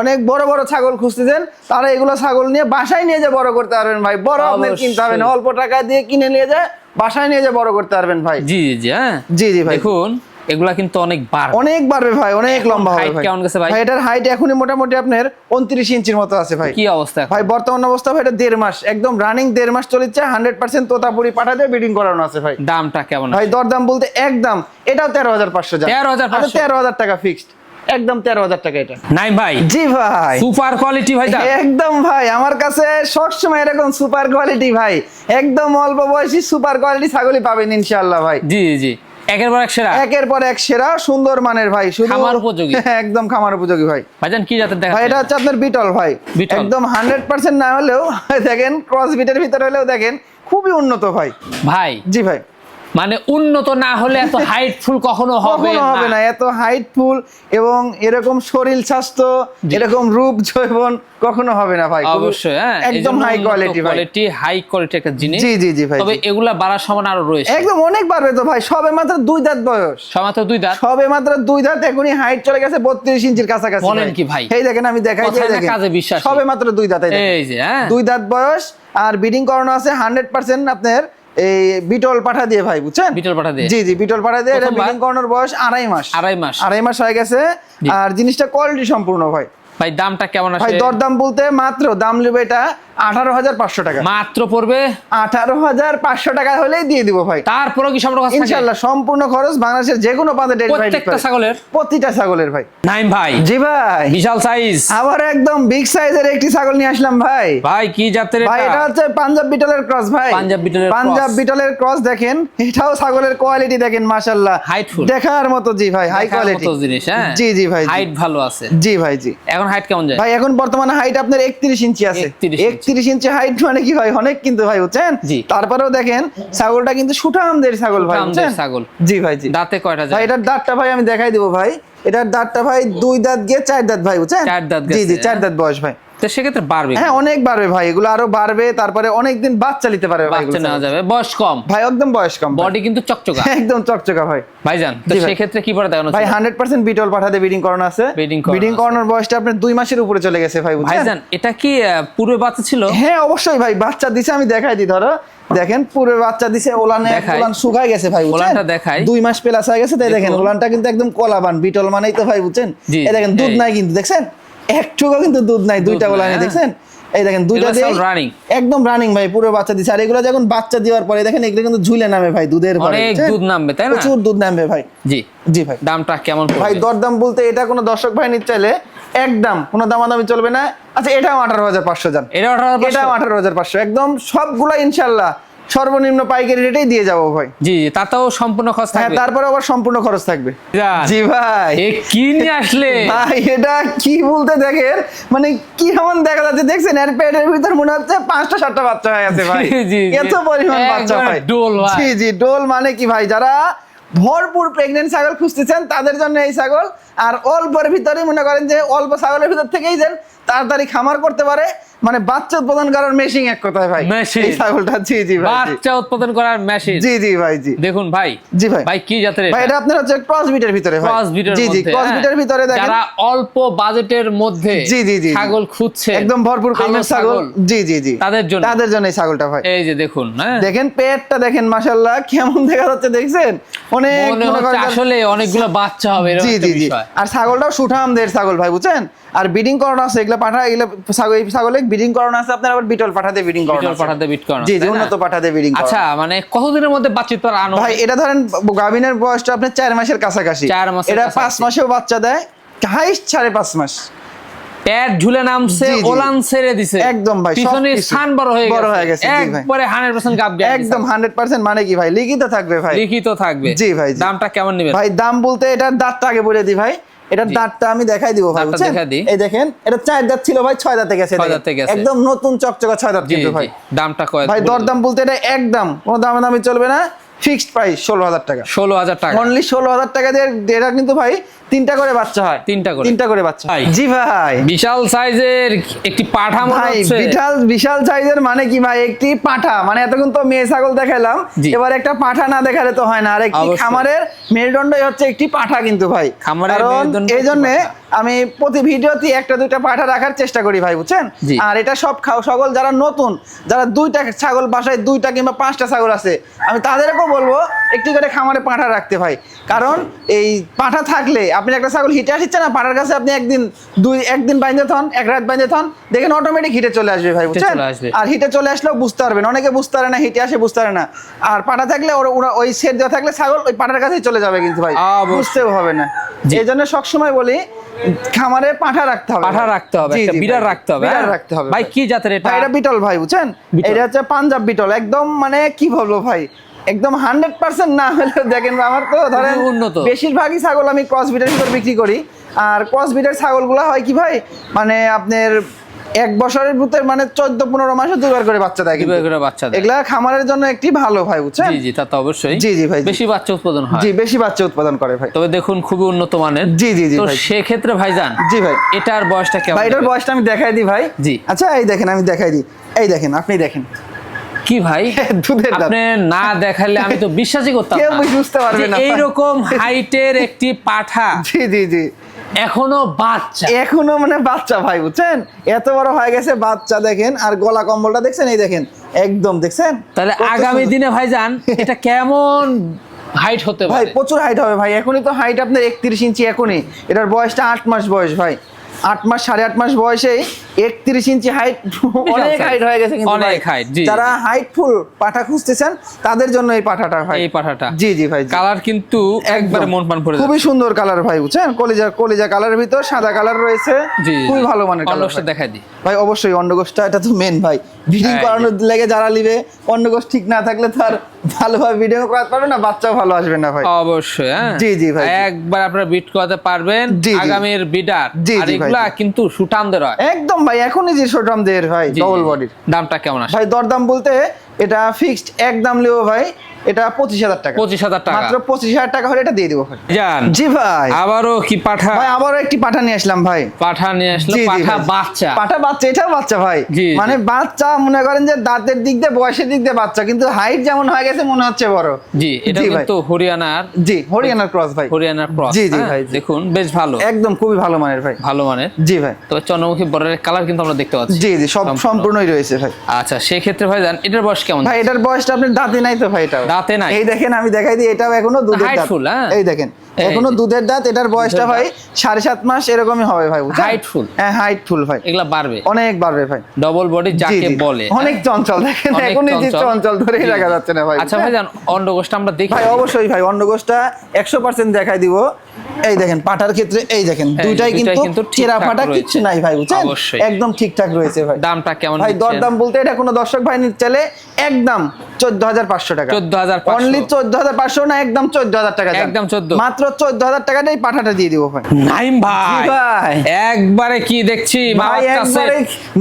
[SPEAKER 1] অনেক বড় বড় ছাগল খুঁজতেছেন তারা এগুলো ছাগল নিয়ে বাসায় নিয়ে যে বড় করতে পারবেন ভাই। বড় আপনার কিনতে হবে না। অল্প টাকা দিয়ে কিনে নিয়ে যায় বাসায় নিয়ে যে বড় করতে পারবেন ভাই।
[SPEAKER 3] জি জি জি হ্যাঁ?
[SPEAKER 1] জি জি ভাই।
[SPEAKER 3] দেখুন এগুলা কিন্তু অনেক বার
[SPEAKER 1] অনেক বাড়বে ভাই অনেক
[SPEAKER 3] এখন
[SPEAKER 1] লম্বা হবে ভাই।
[SPEAKER 3] কেমন গেছে ভাই?
[SPEAKER 1] এটার হাইট এখনই মোটামুটি আপনার উনত্রিশ ইঞ্চির মতো আছে ভাই।
[SPEAKER 3] কি অবস্থা
[SPEAKER 1] ভাই বর্তমান অবস্থা ভাই এটা দেড় মাস। একদম রানিং দেড় মাস চলেছে হান্ড্রেড পার্সেন্ট তোতাপুরি পাঠা দিয়ে বিডিং করানো আছে ভাই।
[SPEAKER 3] দামটা কেমন
[SPEAKER 1] ভাই দরদাম বলতে একদম এটাও তেরো হাজার পাঁচশো
[SPEAKER 3] 13,500
[SPEAKER 1] তেরো হাজার টাকা ফিক্সড একদম তেরো হাজার টাকা এটা।
[SPEAKER 3] নাই ভাই।
[SPEAKER 1] জি ভাই।
[SPEAKER 3] সুপার কোয়ালিটি ভাই
[SPEAKER 1] একদম ভাই আমার কাছে সবসময় এরকম সুপার কোয়ালিটি ভাই। একদম অল্প বয়সী সুপার কোয়ালিটি ছাগলই পাবেন ইনশাল্লাহ ভাই।
[SPEAKER 3] জি জি একের পর এক সেরা।
[SPEAKER 1] একের পর এক সেরা সুন্দর মানের ভাই। শুধু
[SPEAKER 3] খামার উপযোগী। <laughs>
[SPEAKER 1] একদম খামার উপযোগী ভাই।
[SPEAKER 3] ভাইজান কি জাতের দেখা
[SPEAKER 1] ভাই এটা হচ্ছে আপনার বিটল ভাই।
[SPEAKER 3] বিটল।
[SPEAKER 1] একদম হান্ড্রেড পার্সেন্ট না হলেও <laughs> দেখেন ক্রস বিটের ভিতরে হলেও দেখেন খুবই উন্নত ভাই।
[SPEAKER 3] ভাই
[SPEAKER 1] জি ভাই।
[SPEAKER 3] মানে উন্নত না হলে এত হাইটফুল কখনো হবে
[SPEAKER 1] কখনো হবে না
[SPEAKER 3] না
[SPEAKER 1] এত হাইটফুল এবং এরকম শরীর স্বাস্থ্য এরকম রূপ জৈবন কখনো হবে না ভাই
[SPEAKER 3] অবশ্যই হ্যাঁ
[SPEAKER 1] একদম হাই কোয়ালিটি ভাই।
[SPEAKER 3] কোয়ালিটি হাই কোয়ালিটি একটা জিনিস।
[SPEAKER 1] জি জি জি ভাই
[SPEAKER 3] তবে এগুলা বাড়ার সমান আরও রয়েছে।
[SPEAKER 1] একদম অনেক বাড়বে তো ভাই সবে মাত্র দুই দাঁত বয়স।
[SPEAKER 3] সমাত্র দুই দাঁত?
[SPEAKER 1] সবে মাত্র দুই দাঁত এখনই হাইট চলে গেছে বত্রিশ ইঞ্চির কাছাকাছি
[SPEAKER 3] বলেন কি ভাই?
[SPEAKER 1] এই দেখেন আমি দেখাই দিয়ে দেখেন
[SPEAKER 3] কাজে বিশ্বাসী।
[SPEAKER 1] সবে মাত্র দুই দাঁত এই
[SPEAKER 3] যে হ্যাঁ।
[SPEAKER 1] দুই দাঁত বয়স আর বিডিং করানো আছে হান্ড্রেড পার্সেন্ট আপনার এই বিটল পাঠা দিয়ে ভাই বুঝছেন?
[SPEAKER 3] বিটল পাঠা দিয়ে।
[SPEAKER 1] জি জি বিটল পাঠা দিয়ে এটা? বিডিং করানোর বয়স আড়াই মাস।
[SPEAKER 3] আড়াই মাস।
[SPEAKER 1] আড়াই মাস হয়ে গেছে। আর জিনিসটা কোয়ালিটি সম্পূর্ণ ভাই।
[SPEAKER 3] ভাই দামটা কেমন
[SPEAKER 1] ভাই দরদাম বলতে মাত্র দাম নেবে এটা আঠারো হাজার পাঁচশো টাকা।
[SPEAKER 3] মাত্র পড়বে
[SPEAKER 1] আঠারো হাজার পাঁচশো টাকা হলেই দিয়ে দিব ভাই।
[SPEAKER 3] তারপরেও কি সম্পর্ক
[SPEAKER 1] ইনশাল্লাহ সম্পূর্ণ খরচ বাংলাদেশের যে কোনো পাতে
[SPEAKER 3] প্রত্যেকটা ছাগলের?
[SPEAKER 1] প্রতিটা ছাগলের ভাই।
[SPEAKER 3] নাইম ভাই
[SPEAKER 1] জি ভাই।
[SPEAKER 3] বিশাল সাইজ
[SPEAKER 1] আবার একদম বিগ সাইজের একটি ছাগল নিয়ে আসলাম ভাই।
[SPEAKER 3] ভাই কি জাতের
[SPEAKER 1] ভাই এটা হচ্ছে পাঞ্জাব বিটলের ক্রস ভাই।
[SPEAKER 3] পাঞ্জাব বিটলের
[SPEAKER 1] পাঞ্জাব বিটলের ক্রস দেখেন এটাও ছাগলের কোয়ালিটি দেখেন মাশাআল্লাহ।
[SPEAKER 3] Heightful।
[SPEAKER 1] দেখার মতো জি ভাই হাই কোয়ালিটি
[SPEAKER 3] জিনিস হ্যাঁ?
[SPEAKER 1] জি জি ভাই
[SPEAKER 3] হাইট ভালো আছে।
[SPEAKER 1] জি ভাই জি।
[SPEAKER 3] এখন হাইট কেমন যায়?
[SPEAKER 1] ভাই এখন বর্তমানে হাইট আপনার একত্রিশ ইঞ্চি আছে।
[SPEAKER 3] 31 ইঞ্চি।
[SPEAKER 1] একত্রিশ ইঞ্চি হাইট মানে কি ভাই? অনেক কিন্তু ভাই বুঝছেন? তারপরেও দেখেন ছাগলটা কিন্তু সুঠামদের ছাগল ভাই বুঝছেন?
[SPEAKER 3] ছাগল।
[SPEAKER 1] জি ভাই জি।
[SPEAKER 3] দাঁতে কয়টা যায়?
[SPEAKER 1] ভাই এটার দাঁতটা ভাই আমি দেখাই দেব ভাই। এটার দাঁতটা ভাই দুই দাঁত গিয়ে চার দাঁত ভাই বুঝছেন?
[SPEAKER 3] চার দাঁত
[SPEAKER 1] জি জি চার
[SPEAKER 3] হ্যাঁ।
[SPEAKER 1] দাঁত বয়স ভাই।
[SPEAKER 3] তো সেক্ষেত্রে বাড়বে
[SPEAKER 1] হ্যাঁ অনেক বাড়বে ভাই এগুলো আরও বাড়বে তারপরে অনেক দিন বাচ্চা নিতে পারবে
[SPEAKER 3] বাচ্চা নেওয়া যাবে বয়স কম।
[SPEAKER 1] ভাই একদম বয়স কম
[SPEAKER 3] বডি কিন্তু চকচকা। <laughs>
[SPEAKER 1] একদম চকচকা ভাই।
[SPEAKER 3] ভাইজান তো সেক্ষেত্রে কি পরে দেখানো
[SPEAKER 1] ভাই
[SPEAKER 3] ছিল?
[SPEAKER 1] হান্ড্রেড পার্সেন্ট বিটল পাঠাতে বিডিং করানো আছে। বিডিং করানোর বয়সটা আপনার মাসের উপরে চলে গেছে ভাই
[SPEAKER 3] ভাইজান এটা কি পূর্বে বাচ্চা ছিল?
[SPEAKER 1] হ্যাঁ অবশ্যই ভাই বাচ্চা দিছে আমি দেখাই দিই ধরো। দেখেন পুরো বাচ্চা দিছে ওলানে। ওলান শুকায় গেছে ভাই
[SPEAKER 3] ওলানটা দেখাই।
[SPEAKER 1] দুই মাস প্লাস হয়ে গেছে তাই দেখেন।
[SPEAKER 3] দেখুন।
[SPEAKER 1] ওলানটা কিন্তু একদম কলাবান বিটল মানেই তো ভাই বুঝছেন? এই দেখেন দুধ নাই কিন্তু দেখছেন? একটুকু কিন্তু দুধ নাই দুইটা
[SPEAKER 3] নাই,
[SPEAKER 1] ওলানে
[SPEAKER 3] হ্যাঁ।
[SPEAKER 1] দেখছেন এই দেখেন দুইটা দিয়ে
[SPEAKER 3] running।
[SPEAKER 1] একদম রানিং ভাই পুরো বাচ্চা দিছে আর এগুলো যখন বাচ্চা দেওয়ার পরে দেখেন এগুলো কিন্তু ঝুলে নামে ভাই দুধের পরে
[SPEAKER 3] অনেক দুধ নামবে, তাই না?
[SPEAKER 1] প্রচুর দুধ নামবে ভাই
[SPEAKER 3] জি
[SPEAKER 1] জি ভাই
[SPEAKER 3] দামটা কেমন পড়বে?
[SPEAKER 1] ভাই দরদাম বলতে এটা কোনো দর্শক ভাই নিতে চাইলে একদম কোনো দামাদামি চলবে না আচ্ছা এটাও আঠারো হাজার পাঁচশো যান
[SPEAKER 3] এটা আঠারো হাজার
[SPEAKER 1] এটাও
[SPEAKER 3] পাঁচশো?
[SPEAKER 1] আঠারো হাজার পাঁচশো একদম সবগুলো ইনশাল্লাহ সর্বনিম্ন পাইকারি রেটেই দিয়ে যাব ভাই।
[SPEAKER 3] জি তাতেও সম্পূর্ণ খরচ
[SPEAKER 1] হ্যাঁ
[SPEAKER 3] থাকবে?
[SPEAKER 1] তারপরে আবার সম্পূর্ণ খরচ থাকবে। জি ভাই।
[SPEAKER 3] এ কি নিয়ে আসলে?
[SPEAKER 1] ভাই এটা কি বলতে দেখেন? মানে কি এমন দেখা যাচ্ছে দেখছেন এর পেটের ভিতর মনে হচ্ছে পাঁচটা সাতটা বাচ্চা হয়ে আছে ভাই।
[SPEAKER 3] জি।
[SPEAKER 1] এত পরিমাণ বাচ্চা ভাই।
[SPEAKER 3] ডোল ভাই।
[SPEAKER 1] জি জি ডোল মানে কি ভাই? যারা ভরপুর প্রেগনেন্ট ছাগল খুঁজতেছেন তাদের জন্য এই ছাগল আর অল্পের ভিতরে মনে করেন যে অল্প ছাগলের ভিতর থেকেই যেন তাড়াতাড়ি খামার করতে পারে মানে বাচ্চা উৎপাদন করার মেশিন এক কথায় ভাই। এই ছাগলটা জি জি ভাই
[SPEAKER 3] বাচ্চা উৎপাদন করার মেশিন
[SPEAKER 1] জি জি ভাই জি।
[SPEAKER 3] দেখুন ভাই
[SPEAKER 1] জি ভাই।
[SPEAKER 3] ভাই কি জাতের
[SPEAKER 1] ভাই এটা? আপনার হচ্ছে ক্রস বিটের ভিতরে ভাই।
[SPEAKER 3] ক্রস বিটের
[SPEAKER 1] জি জি ক্রস
[SPEAKER 3] হ্যাঁ।
[SPEAKER 1] বিটের ভিতরে দেখেন।
[SPEAKER 3] যারা অল্প বাজেটের মধ্যে
[SPEAKER 1] জি, জি, জি।
[SPEAKER 3] ছাগল খুঁজছে
[SPEAKER 1] একদম ভরপুর
[SPEAKER 3] ভালো
[SPEAKER 1] ছাগল। জি জি জি।
[SPEAKER 3] তাদের জন্য।
[SPEAKER 1] তাদের জন্য এই ছাগলটা ভাই।
[SPEAKER 3] এই যে দেখুন হ্যাঁ।
[SPEAKER 1] দেখেন পেটটা দেখেন মাশাল্লাহ কেমন দেখা যাচ্ছে দেখছেন? অনেক
[SPEAKER 3] মনে হচ্ছে আসলে অনেকগুলো বাচ্চা হবে এরকম
[SPEAKER 1] জি জি জি। আর ছাগলটাও সুঠামদের ছাগল ভাই বুঝছেন? আর বিডিং করানো আছে এগুলো পাঠা এগুলো ছাগল ছাগলে বিডিং করানো আছে আপনার আবার বিটল পাঠাতে বিডিং করানো
[SPEAKER 3] বিটল পাঠাতে বিট করানো
[SPEAKER 1] জি? উন্নত পাঠাতে বিডিং
[SPEAKER 3] আচ্ছা মানে কতদিনের মধ্যে বাচ্চা তো আনো
[SPEAKER 1] ভাই এটা ধরেন গাবিনের বয়সটা আপনার 4 মাসের কাছাকাছি।
[SPEAKER 3] 4 মাস
[SPEAKER 1] এটা
[SPEAKER 3] কাছাকাছি।
[SPEAKER 1] পাঁচ মাসেও বাচ্চা দেয় হাইস্ট সাড়ে পাঁচ মাস।
[SPEAKER 3] প্যাড ঝুলে নামছে। ওলান ছেড়ে দিছে।
[SPEAKER 1] একদম ভাই,
[SPEAKER 3] পিছনে স্থান বড় হয়ে
[SPEAKER 1] বড় হয়ে গেছে,
[SPEAKER 3] একবারে 100% গাব গ্যারান্টি
[SPEAKER 1] একদম হান্ড্রেড পার্সেন্ট মানে কি ভাই? লিখিত থাকবে ভাই।
[SPEAKER 3] লিখিত থাকবে।
[SPEAKER 1] জি ভাই,
[SPEAKER 3] দামটা কেমন নেবেন?
[SPEAKER 1] ভাই দাম বলতে এটার দাঁতটা আগে বলে ভাই। এটার দাঁতটা আমি দেখাই দিব ভাই বুঝছেন? এই দেখেন এটা চার দাঁত ছিল ভাই ছয় দাঁতে গেছে। একদম নতুন চকচকা ছয় দাঁত কিন্তু ভাই।
[SPEAKER 3] দামটা কয়
[SPEAKER 1] ভাই দরদাম বলতে এটা একদম কোনো দামে দামি চলবে না। ফিক্সড প্রাইস ষোলো হাজার টাকা।
[SPEAKER 3] ষোলো হাজার টাকা।
[SPEAKER 1] অনলি ষোলো হাজার টাকা দিয়ে এটা কিন্তু ভাই তিনটা করে বাচ্চা হয়।
[SPEAKER 3] তিনটা করে।
[SPEAKER 1] তিনটা করে বাচ্চা
[SPEAKER 3] হয়।
[SPEAKER 1] জি ভাই।
[SPEAKER 3] বিশাল সাইজের একটি পাঠা মনে হচ্ছে।
[SPEAKER 1] বিশাল বিশাল সাইজের মানে কি ভাই? একটি পাঠা। মানে এতক্ষণ তো মেয়ে ছাগল দেখাইলাম। এবার একটা পাঠা না দেখালে তো হয় না। আর একটি খামারের মেরুদণ্ডই হচ্ছে একটি পাঠা কিন্তু ভাই।
[SPEAKER 3] খামারের মেরুদণ্ড
[SPEAKER 1] এই জন্য। আমি প্রতি ভিডিওতে একটা দুইটা পাঠা রাখার চেষ্টা করি ভাই বুঝছেন? আর এটা সব খাও সকল যারা নতুন যারা দুইটা ছাগল বাসায় দুইটা কিংবা পাঁচটা ছাগল আছে আমি তাদেরকেও বলব একটি করে খামারে পাঠা রাখতে ভাই। কারণ এই পাঠা থাকলে আপনি একটা ছাগল হিটে আসছে না পাঠার কাছে আপনি একদিন দুই একদিন বাইন্দে থন এক রাত বাইন্দে থন দেখেন অটোমেটিক হিটে চলে আসবে ভাই বুঝছেন? আর হিটে চলে আসলেও বুঝতে পারবেন অনেকে বুঝতে পারে না হিটে আসে বুঝতে পারে না। আর পাঠা থাকলে ওরা ওরা ওই সেট দেওয়া থাকলে ছাগল ওই পাঠার কাছেই চলে যাবে কিন্তু ভাই বুঝতেও হবে না। এই জন্য সবসময় বলি খামারে পাঠা রাখতে হবে।
[SPEAKER 3] পাঠা রাখতে হবে একটা বিড়াল রাখতে হবে
[SPEAKER 1] বিড়াল
[SPEAKER 3] হ্যাঁ?
[SPEAKER 1] রাখতে হবে
[SPEAKER 3] ভাই কি জাতের এটা?
[SPEAKER 1] এটা বিটল ভাই বুঝছেন? এটা হচ্ছে পাঞ্জাব বিটল। একদম মানে কি বলব ভাই? একদম হান্ড্রেড পার্সেন্ট না হলে দেখেন আমার তো ধরেন
[SPEAKER 3] উন্নত।
[SPEAKER 1] বেশিরভাগই ছাগল আমি ক্রস বিটের ভিতর বিক্রি করি। আর ক্রস বিটের ছাগলগুলো হয় কি ভাই? মানে আপনার এক বছরের ভিতরে মানে চোদ্দ পনেরো মাসে দুবার করে বাচ্চা দেয়
[SPEAKER 3] দুবার করে বাচ্চা দেয়।
[SPEAKER 1] এগুলা খামারের জন্য একটি ভালো ভাই বুঝছেন?
[SPEAKER 3] জি জি তা তো অবশ্যই।
[SPEAKER 1] জি, জি ভাই,
[SPEAKER 3] বেশি বাচ্চা উৎপাদন হয়।
[SPEAKER 1] জি বেশি বাচ্চা উৎপাদন করে ভাই।
[SPEAKER 3] তবে দেখুন খুবই উন্নত মানের।
[SPEAKER 1] জি, জি, জি
[SPEAKER 3] তো
[SPEAKER 1] ভাই।
[SPEAKER 3] সেক্ষেত্রে ভাইজান
[SPEAKER 1] জি ভাই।
[SPEAKER 3] এটার বয়সটা কেমন
[SPEAKER 1] ভাই এটার বয়সটা আমি দেখাই দিই ভাই।
[SPEAKER 3] জি।
[SPEAKER 1] আচ্ছা এই দেখেন আমি দেখাই দিই। এই দেখেন আপনি দেখেন।
[SPEAKER 3] কি ভাই? <laughs>
[SPEAKER 1] দুধের।
[SPEAKER 3] আপনি না দেখালে আমি তো বিশ্বাসই করতাম
[SPEAKER 1] কেউ
[SPEAKER 3] না
[SPEAKER 1] বুঝতে পারবে না।
[SPEAKER 3] এইরকম হাইটের একটি পাঠা।
[SPEAKER 1] জি জি জি।
[SPEAKER 3] এখনও বাচ্চা।
[SPEAKER 1] এখনও মানে বাচ্চা ভাই বুঝছেন? এত বড় হয়ে গেছে বাচ্চা দেখেন। আর গলা কম্বলটা দেখছেন? এই দেখেন একদম দেখছেন?
[SPEAKER 3] তাহলে আগামী দিনে ভাই যান এটা কেমন হাইট হতে
[SPEAKER 1] ভাই প্রচুর হাইট হবে ভাই। এখনই তো হাইট আপনার একত্রিশ ইঞ্চি এখনই। এটার বয়সটা আট মাস বয়স ভাই। আট মাস সাড়ে আট মাস বয়সেই একত্রিশ ইঞ্চি হাইট <laughs> অনেক হাইট হয়ে গেছে কিন্তু
[SPEAKER 3] অনেক height, জি,
[SPEAKER 1] যারা হাইট ফুল পাঠা খুঁজতেছেন তাদের জন্য এই পাঠাটা ভাই।
[SPEAKER 3] এই পাঠাটা।
[SPEAKER 1] জি জি ভাই
[SPEAKER 3] কালার কিন্তু একবারে মন পান পড়ে
[SPEAKER 1] খুবই সুন্দর কালার ভাই বুঝছেন? কলিজা কলিজা কালারের ভিতর সাদা কালার রয়েছে।
[SPEAKER 3] জি
[SPEAKER 1] খুবই ভালো মানের কালার
[SPEAKER 3] অন্ডকোষটা দেখাই দিই।
[SPEAKER 1] ভাই অবশ্যই অন্ডকোষটা এটা তো মেন ভাই। ব্রিডিং
[SPEAKER 3] হ্যাঁ,
[SPEAKER 1] করানোর লেগে যারা নিবে অন্ডকোষ ঠিক না থাকলে তো আর ভালোভাবে ভিডিও করাতে পারবে না বাচ্চাও ভালো আসবে না ভাই।
[SPEAKER 3] অবশ্যই হ্যাঁ।
[SPEAKER 1] জি, জি ভাই,
[SPEAKER 3] একবার আপনারা বিট করাতে পারবেন। আগামীর বিডার
[SPEAKER 1] জি,
[SPEAKER 3] আর
[SPEAKER 1] জি ভাই,
[SPEAKER 3] এগুলা। কিন্তু সুটামদের হয়।
[SPEAKER 1] একদম ভাই এখনই যে শোটাম দের ভাই ডবল বডির
[SPEAKER 3] দামটা কেমন আসে?
[SPEAKER 1] ভাই দরদাম বলতে এটা ফিক্সড এক দাম লিও ভাই এটা পঁচিশ হাজার টাকা।
[SPEAKER 3] পঁচিশ হাজার টাকা।
[SPEAKER 1] মাত্র পঁচিশ হাজার টাকা হলে এটা দিয়ে দিব ভাই।
[SPEAKER 3] জান
[SPEAKER 1] জি ভাই।
[SPEAKER 3] আবারও কি পাঠা?
[SPEAKER 1] ভাই আবারও একটি পাঠা নিয়ে আসলাম ভাই।
[SPEAKER 3] পাঠা নিয়ে আসলো
[SPEAKER 1] জি, জি,
[SPEAKER 3] পাঠা বাচ্চা।
[SPEAKER 1] পাঠা বাচ্চা এটাও বাচ্চা ভাই। মানে বাচ্চা মনে করেন যে দাঁতের দিক দিয়ে বয়সের দিক দিয়ে বাচ্চা কিন্তু হাইট যেমন হয়ে গেছে মনে হচ্ছে বড়।
[SPEAKER 3] জি এটা কিন্তু হরিয়ানার
[SPEAKER 1] জি হরিয়ানার ক্রস ভাই।
[SPEAKER 3] হরিয়ানার ক্রস
[SPEAKER 1] জি, জি, ভাই,
[SPEAKER 3] দেখুন বেশ ভালো।
[SPEAKER 1] একদম খুবই ভালো মানের ভাই।
[SPEAKER 3] ভালো মানের।
[SPEAKER 1] জি ভাই।
[SPEAKER 3] তবে চন্দ্রমুখী বর্ডারের কালার কিন্তু আমরা দেখতে পাচ্ছি।
[SPEAKER 1] জি জি সব সম্পূর্ণই রয়েছে ভাই।
[SPEAKER 3] আচ্ছা সেই ক্ষেত্রে ভাই জান এটার বয়স কেমন?
[SPEAKER 1] ভাই এটার বয়সটা আপনি দাঁতে নাই তো ভাই এটাও।
[SPEAKER 3] দাঁতে নাই?
[SPEAKER 1] এই দেখেন আমি দেখাই দিই এটাও এখনও দুধের দাঁত।
[SPEAKER 3] হ্যাঁ?
[SPEAKER 1] এই দেখেন
[SPEAKER 3] এখনও
[SPEAKER 1] দুধের দাঁত এটার বয়সটা ভাই সাড়ে সাত মাস এরকমই হবে ভাই বুঝছেন?
[SPEAKER 3] ফুল।
[SPEAKER 1] হ্যাঁ হাইটফুল ভাই।
[SPEAKER 3] এগুলা বাড়বে।
[SPEAKER 1] অনেক বাড়বে ভাই।
[SPEAKER 3] ডবল বডি যাকে বলে
[SPEAKER 1] অনেক চঞ্চল দেখেন এখনই যে
[SPEAKER 3] চঞ্চল।
[SPEAKER 1] ধরেই রাখা যাচ্ছে না ভাই
[SPEAKER 3] আচ্ছা ভাই জান অন্ডকোষটা আমরা দেখি।
[SPEAKER 1] ভাই অবশ্যই ভাই অন্ডকোষ্ঠটা একশো পার্সেন্ট দেখাই দিব। এই দেখেন পাঠার ক্ষেত্রে এই দেখেন দুইটাই কিন্তু চেরা ফাটা কিচ্ছু নাই ভাই বুঝছেন? একদম ঠিকঠাক রয়েছে ভাই।
[SPEAKER 3] দামটা কেমন
[SPEAKER 1] ভাই? দরদাম বলতে এটা কোনো দর্শক ভাই নিতে চাইলে একদম চোদ্দ হাজার পাঁচশো টাকা।
[SPEAKER 3] 14,500
[SPEAKER 1] অনলি চোদ্দ হাজার পাঁচশো না একদম চোদ্দ হাজার টাকা
[SPEAKER 3] একদম 14
[SPEAKER 1] মাত্র চোদ্দ হাজার টাকাটাই পাঠাটা দিয়ে দিব ভাই।
[SPEAKER 3] নাইম ভাই
[SPEAKER 1] ভাই।
[SPEAKER 3] একবারে কি দেখছি? মা
[SPEAKER 1] ভাই একবারে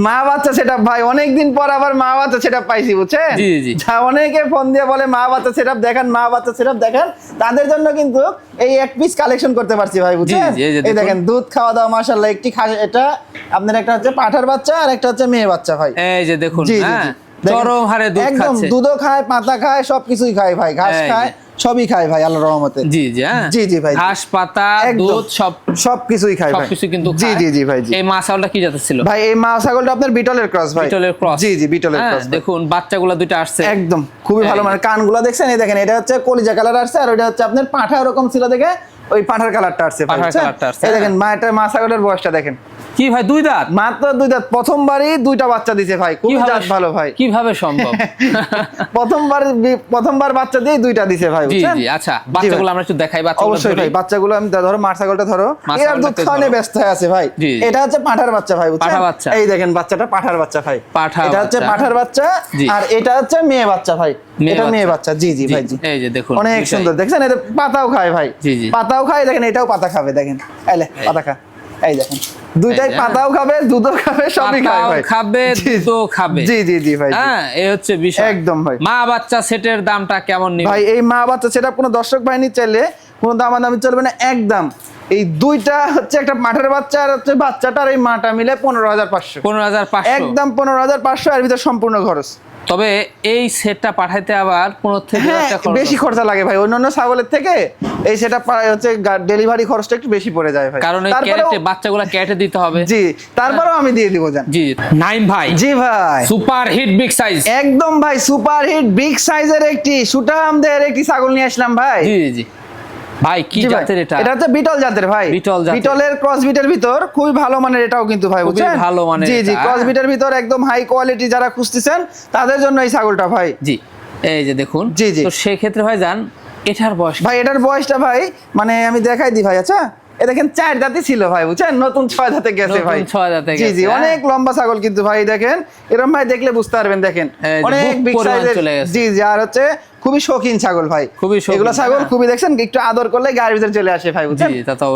[SPEAKER 1] মা বাচ্চা সেটা ভাই অনেকদিন পর আবার মা বাচ্চা সেটা পাইছি বুঝছেন?
[SPEAKER 3] জি, জি।
[SPEAKER 1] যা অনেকে ফোন দিয়ে বলে মা বাচ্চা সেটা দেখেন মা বাচ্চা সেটা দেখেন। তাদের জন্য কিন্তু এই এক পিস কালেকশন করতে পারছি ভাই বুঝছেন?
[SPEAKER 3] এই দেখুন।
[SPEAKER 1] দুধ খাওয়া দাওয়া মাশাআল্লাহ একটি খা- এটা আপনার একটা হচ্ছে পাঠার বাচ্চা আর একটা হচ্ছে মেয়ে বাচ্চা ভাই।
[SPEAKER 3] এই যে দেখুন হ্যাঁ? চরম হারে দুধ খাচ্ছে।
[SPEAKER 1] একদম দুধও খায় পাতা খায় সবকিছুই খায় ভাই ঘাস খায় সবই খায় ভাই আল্লাহর রহমতে।
[SPEAKER 3] জি জি হ্যাঁ?
[SPEAKER 1] জি, জি ভাই।
[SPEAKER 3] ঘাস পাতা দুধ সব
[SPEAKER 1] সবকিছুই খায় ভাই।
[SPEAKER 3] সবকিছু কিন্তু
[SPEAKER 1] জি। জি জি ভাই জি।
[SPEAKER 3] এই মা ছাগলটা কি জাতের ছিল?
[SPEAKER 1] ভাই এই মা ছাগলটা আপনার বিটলের ক্রস ভাই।
[SPEAKER 3] বিটলের ক্রস।
[SPEAKER 1] জি জি বিটলের ক্রস
[SPEAKER 3] দেখুন বাচ্চাগুলো দুইটা আসছে।
[SPEAKER 1] একদম খুবই ভালো। মানে কানগুলা দেখছেন? এই দেখেন এটা হচ্ছে কলিজা কালার আসছে আর ওইটা হচ্ছে আপনার পাঠা ওরকম ছিল দেখে ওই পাঠার কালারটা আসছে
[SPEAKER 3] পাঠার কালারটা আসছে,
[SPEAKER 1] এই
[SPEAKER 3] হ্যাঁ।
[SPEAKER 1] দেখেন মা মাছাগলের বয়সটা দেখেন
[SPEAKER 3] কি ভাই দুই দাঁত?
[SPEAKER 1] মাত্র দুই দাঁত। প্রথমবারই দুইটা বাচ্চা দিছে ভাই।
[SPEAKER 3] কীভাবে
[SPEAKER 1] জাত ভালো ভাই।
[SPEAKER 3] কীভাবে সম্ভব? <laughs>
[SPEAKER 1] প্রথমবার প্রথমবার বাচ্চা দিয়ে দুইটা দিছে ভাই
[SPEAKER 3] জি
[SPEAKER 1] বুঝছেন?
[SPEAKER 3] জি আচ্ছা বাচ্চাগুলো আমরা একটু দেখাই বাচ্চাগুলো
[SPEAKER 1] অবশ্যই ভাই বাচ্চাগুলো আমি ধরো মার ছাগলটা ধরো এর দুধ খাওয়ানে ব্যস্ত হয়ে আছে ভাই। এটা হচ্ছে পাঠার বাচ্চা ভাই বুঝছেন?
[SPEAKER 3] পাঠা বাচ্চা।
[SPEAKER 1] এই দেখেন বাচ্চাটা পাঠার বাচ্চা ভাই।
[SPEAKER 3] পাঠা
[SPEAKER 1] এটা হচ্ছে। পাঠার বাচ্চা আর এটা হচ্ছে মেয়ে বাচ্চা ভাই। এটা মেয়ে
[SPEAKER 3] বাচ্চা।
[SPEAKER 1] জি জি ভাই জি।
[SPEAKER 3] এই যে দেখুন
[SPEAKER 1] অনেক সুন্দর দেখছেন? এটা পাতাও খায় ভাই।
[SPEAKER 3] জি, জি।
[SPEAKER 1] পাতাও খায় দেখেন এটাও পাতা খাবে দেখেন। এলে। পাতা খা। এই দেখেন। দুইটাই পাতাও খাবে দুধও খাবে সবই ভাই।
[SPEAKER 3] খাবে দুধও খাবে।
[SPEAKER 1] জি জি জি ভাই
[SPEAKER 3] হ্যাঁ এই হচ্ছে বিষয়।
[SPEAKER 1] একদম ভাই।
[SPEAKER 3] মা বাচ্চা সেটের দামটা কেমন নিবে?
[SPEAKER 1] ভাই এই মা বাচ্চা সেটা কোনো দর্শক বাহিনী চাইলে কোনো দামাদামি চলবে না একদম এই দুইটা হচ্ছে একটা মাঠের বাচ্চা আর হচ্ছে বাচ্চাটার এই মাটা মিলে পনেরো হাজার পাঁচশো।
[SPEAKER 3] পনেরো হাজার পাঁচশো।
[SPEAKER 1] একদম পনেরো হাজার পাঁচশো এর ভিতর সম্পূর্ণ খরচ।
[SPEAKER 3] তবে এই সেটটা পাঠাইতে আবার পনেরো থেকে
[SPEAKER 1] হ্যাঁ বেশি খরচা লাগে ভাই অন্যান্য ছাগলের থেকে এই সেটা হচ্ছে ডেলিভারি খরচটা একটু বেশি পড়ে যায় ভাই।
[SPEAKER 3] কারণ এই ক্যারেটে বাচ্চাগুলো ক্যারেটে দিতে হবে।
[SPEAKER 1] জি তারপরেও আমি দিয়ে দিব জান।
[SPEAKER 3] জি নাইম ভাই।
[SPEAKER 1] জি ভাই।
[SPEAKER 3] Super hit big size.
[SPEAKER 1] একদম ভাই সুপার হিট বিগ সাইজের একটি সুটামদের একটি ছাগল নিয়ে আসলাম ভাই।
[SPEAKER 3] জি জি, ভাই কি জাতের এটা?
[SPEAKER 1] এটা বিটল জাতের ভাই।
[SPEAKER 3] বিটল জাতের।
[SPEAKER 1] বিটলের ক্রস বিটের ভিতর খুবই ভালো মানের এটাও কিন্তু ভাই
[SPEAKER 3] খুবই
[SPEAKER 1] বুঝছেন?
[SPEAKER 3] ভালো মানের
[SPEAKER 1] জি জি ক্রস বিটের ভিতর একদম হাই কোয়ালিটি যারা খুঁজতেছেন তাদের জন্য এই ছাগলটা ভাই।
[SPEAKER 3] জি এই যে দেখুন।
[SPEAKER 1] জি, জি।
[SPEAKER 3] তো সেই ক্ষেত্রে ভাই যান এটার বয়স
[SPEAKER 1] ভাই এটার বয়সটা ভাই মানে আমি দেখাই দিই ভাই আচ্ছা? এ দেখেন চার দাঁতে ছিল ভাই বুঝছেন? নতুন ছয় দাঁতে গেছে ভাই।
[SPEAKER 3] ছয় দাঁতে
[SPEAKER 1] জি জি
[SPEAKER 3] হ্যাঁ।
[SPEAKER 1] অনেক লম্বা ছাগল কিন্তু ভাই দেখেন। এরকম ভাই দেখলে বুঝতে পারবেন দেখেন। অনেক বিগ সাইজের জি জি আর হচ্ছে খুবই শৌখিন ছাগল ভাই।
[SPEAKER 3] খুবই
[SPEAKER 1] এগুলো ছাগল
[SPEAKER 3] হ্যাঁ।
[SPEAKER 1] খুবই দেখছেন একটু আদর করলে গায়ের ভিতরে চলে আসে ভাই বুঝছেন।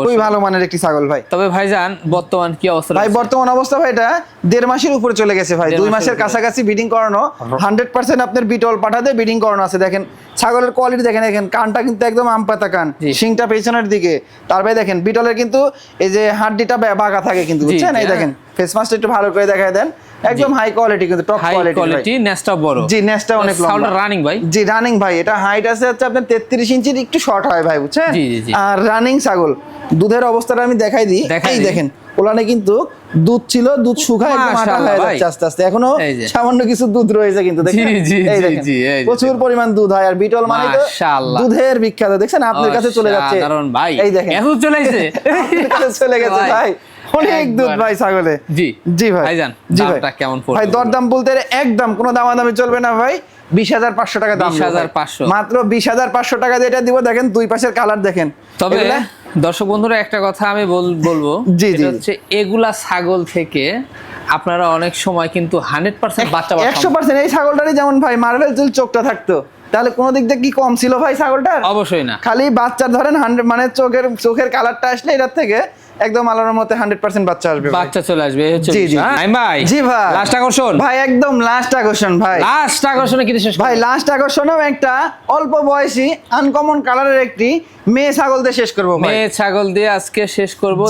[SPEAKER 1] খুবই ভালো মানের একটি ছাগল ভাই।
[SPEAKER 3] তবে ভাই যান বর্তমান কি অবস্থা
[SPEAKER 1] ভাই বর্তমান অবস্থা ভাই এটা দেড় মাসের উপরে চলে গেছে ভাই। দুই
[SPEAKER 3] মাসের
[SPEAKER 1] কাছাকাছি বিডিং করানো। হান্ড্রেড পার্সেন্ট আপনার বিটল পাঠাতে বিডিং করানো আছে। দেখেন ছাগলের কোয়ালিটি দেখেন দেখেন কানটা কিন্তু একদম আম পাতা কান। শিংটা পেছনের দিকে। তারপরে দেখেন বিটলের কিন্তু এই যে হাড্ডিটা বাঁকা থাকে কিন্তু বুঝছেন? এই
[SPEAKER 3] হ্যাঁ।
[SPEAKER 1] দেখেন ফেস মাস্কটা একটু ভালো করে দেখায় দেন। একদম হাই কোয়ালিটি কিন্তু টপ কোয়ালিটি
[SPEAKER 3] কোয়ালিটি নেসটা বড়।
[SPEAKER 1] জি নেক্সটটা অনেক
[SPEAKER 3] সাউন্ড রানিং ভাই।
[SPEAKER 1] জি রানিং ভাই এটা হাইট আছে হচ্ছে আপনার তেত্রিশ ইঞ্চির একটু শর্ট হয় ভাই বুঝছেন?
[SPEAKER 3] জি, জি।
[SPEAKER 1] আর রানিং ছাগল দুধের অবস্থাটা আমি দেখাই দিই। এই দেখেন ওলানে কিন্তু দুধ ছিল দুধ শুকায় আটা হয়ে
[SPEAKER 3] ভাই।
[SPEAKER 1] যাচ্ছে আস্তে আস্তে।
[SPEAKER 3] এখনও
[SPEAKER 1] সামান্য কিছু দুধ রয়েছে কিন্তু প্রচুর পরিমাণ দুধ হয় আর বিটল মানে তো। দুধের বিখ্যাত। দেখছেন আপনার কাছে চলে যাচ্ছে। এই দেখেন। <laughs>
[SPEAKER 3] চলে
[SPEAKER 1] গেছে
[SPEAKER 3] ভাই।
[SPEAKER 1] অনেক দুধ ভাই ছাগলে।
[SPEAKER 3] জি।
[SPEAKER 1] জি ভাই।
[SPEAKER 3] ভাইজান,
[SPEAKER 1] জি ভাই।
[SPEAKER 3] কেমন পড়বে
[SPEAKER 1] ভাই দরদাম বলতে একদম কোনো দামাদামি চলবে না ভাই। বিশ হাজার পাঁচশো টাকা দাম
[SPEAKER 3] 20,500
[SPEAKER 1] ভাই। মাত্র বিশ হাজার পাঁচশো টাকা দিয়ে এটা দিব দেখেন দুই পাশের কালার দেখেন।
[SPEAKER 3] তবে দর্শক বন্ধুরা একটা কথা আমি বলব।
[SPEAKER 1] জি, জি।
[SPEAKER 3] হচ্ছে এগুলা ছাগল থেকে আপনারা অনেক সময় কিন্তু হান্ড্রেড পার্সেন্ট বাচ্চা
[SPEAKER 1] একশো পার্সেন্ট এই ছাগলটারই যেমন ভাই মার্বেল চুল চোখটা থাকতো। তাহলে কোনো দিক দিয়ে কি কম ছিল ভাই ছাগলটার?
[SPEAKER 3] অবশ্যই না।
[SPEAKER 1] খালি বাচ্চা ধরেন হান্ড্রেড মানে চোখের চোখের কালারটা আসলে এটার থেকে একদম আল্লাহর মতে হান্ড্রেড পার্সেন্ট বাচ্চা আসবে
[SPEAKER 3] বাচ্চা চলে আসবে এই হচ্ছে
[SPEAKER 1] জি, জি।
[SPEAKER 3] হ্যাঁ? ভাই
[SPEAKER 1] জি ভাই।
[SPEAKER 3] লাস্ট আকর্ষণ?
[SPEAKER 1] ভাই একদম লাস্ট আকর্ষণ ভাই।
[SPEAKER 3] লাস্ট আকর্ষণে কি শেষ
[SPEAKER 1] ভাই লাস্ট আকর্ষণও একটা অল্প বয়সী আনকমন কালারের একটি মেয়ে ছাগল দিয়ে শেষ করব
[SPEAKER 3] মেয়ে ছাগল দিয়ে আজকে শেষ করব।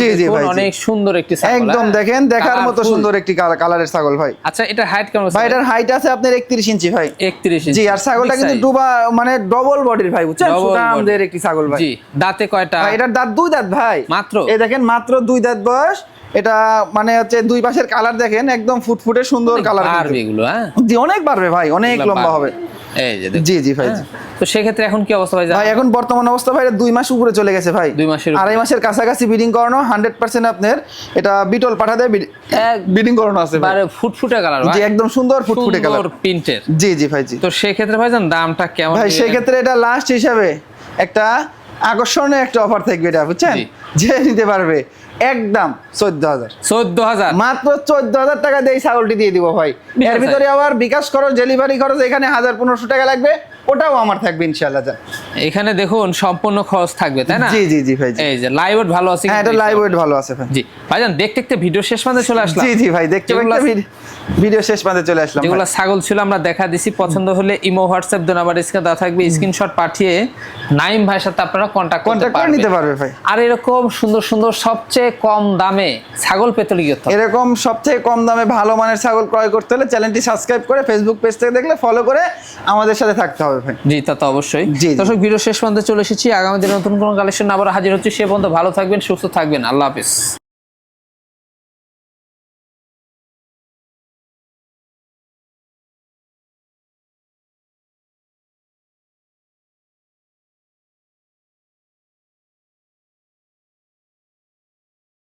[SPEAKER 3] অনেক সুন্দর একটি
[SPEAKER 1] একদম
[SPEAKER 3] হ্যাঁ?
[SPEAKER 1] দেখেন দেখার মতো সুন্দর একটি কালারের ছাগল ভাই।
[SPEAKER 3] আচ্ছা এটা হাইট কেমন
[SPEAKER 1] ভাই এটার হাইট আছে আপনার একত্রিশ ইঞ্চি ভাই।
[SPEAKER 3] 31
[SPEAKER 1] জি আর ছাগলটা কিন্তু ডুবা মানে ডবল বডির ভাই বুঝছেন? একটি ছাগল ভাই।
[SPEAKER 3] জি দাঁতে কয়টা?
[SPEAKER 1] ভাই এটার দাঁত দুই দাঁত ভাই।
[SPEAKER 3] মাত্র?
[SPEAKER 1] এই দেখেন মাত্র দুই দাঁত বয়স। এটা মানে হচ্ছে দুই পাশের কালার দেখেন একদম ফুটফুটে সুন্দর কালার
[SPEAKER 3] এগুলো হ্যাঁ?
[SPEAKER 1] অনেক বাড়বে ভাই অনেক লম্বা হবে।
[SPEAKER 3] এই যে
[SPEAKER 1] জি জি ভাই
[SPEAKER 3] হ্যাঁ। তো সেক্ষেত্রে এখন কি অবস্থা ভাই?
[SPEAKER 1] ভাই এখন বর্তমান অবস্থা ভাই দুই মাস উপরে চলে গেছে ভাই।
[SPEAKER 3] দুই মাসের
[SPEAKER 1] আড়াই মাসের কাছাকাছি বিডিং করানো হান্ড্রেড পার্সেন্ট আপনার এটা বিটল পাঠা দেয় বিডিং করানো আছে ভাই।
[SPEAKER 3] ফুটফুটে কালার
[SPEAKER 1] জি একদম সুন্দর ফুটফুটে কালার
[SPEAKER 3] প্রিন্টের
[SPEAKER 1] জি জি ভাই জি।
[SPEAKER 3] তো সেক্ষেত্রে ভাই জান দামটা কেমন
[SPEAKER 1] ভাই সেক্ষেত্রে এটা লাস্ট হিসাবে একটা আকর্ষণীয় একটা অফার থাকবে এটা বুঝছেন? যে নিতে পারবে। একদম চোদ্দ হাজার।
[SPEAKER 3] চোদ্দ হাজার?
[SPEAKER 1] মাত্র চোদ্দ হাজার টাকা দিয়ে ছাগলটি দিয়ে দিব ভাই। এর ভিতরে আবার বিকাশ খরচ ডেলিভারি খরচ এখানে হাজার পনেরোশো টাকা লাগবে। ওটাও আমার থাকবে ইনশাল্লাহ যা।
[SPEAKER 3] এখানে দেখুন সম্পূর্ণ খরচ থাকবে তাই না?
[SPEAKER 1] জি জি জি ভাই
[SPEAKER 3] এই যে লাইভ ভালো আছে
[SPEAKER 1] হ্যাঁ এটা লাইভ। ওয়েট ভালো আছে ভাই।
[SPEAKER 3] জি। ভাইজান দেখতে দেখতে ভিডিও শেষ পর্যন্ত চলে আসলাম।
[SPEAKER 1] জি জি ভাই দেখতে দেখতে ভিডিও শেষ পর্যন্ত চলে আসলাম
[SPEAKER 3] যেগুলো ছাগল ছিল আমরা দেখা দিছি পছন্দ হলে ইমো হোয়াটসঅ্যাপ দু নাম্বার স্ক্রিনে দেওয়া থাকবে। স্ক্রিনশট পাঠিয়ে নাইম ভাইয়ের সাথে আপনারা কন্ট্যাক্ট করতে
[SPEAKER 1] করে
[SPEAKER 3] পারবেন।
[SPEAKER 1] নিতে পারবে ভাই।
[SPEAKER 3] আর এরকম সুন্দর সুন্দর সবচেয়ে কম দামে ছাগল পেতলি
[SPEAKER 1] এরকম সবচেয়ে কম দামে ভালো মানের ছাগল ক্রয় করতে হলে চ্যানেলটি সাবস্ক্রাইব করে ফেসবুক পেজ থেকে দেখলে ফলো করে আমাদের সাথে থাকতে হবে ভাই
[SPEAKER 3] জি তা তো অবশ্যই। দর্শক ভিডিও শেষ পর্যন্ত চলে এসেছি। আগামী দিনে নতুন কোনো কালেকশন আবার হাজির হচ্ছে। সে পর্যন্ত ভালো থাকবেন সুস্থ থাকবেন। আল্লাহ হাফিজ।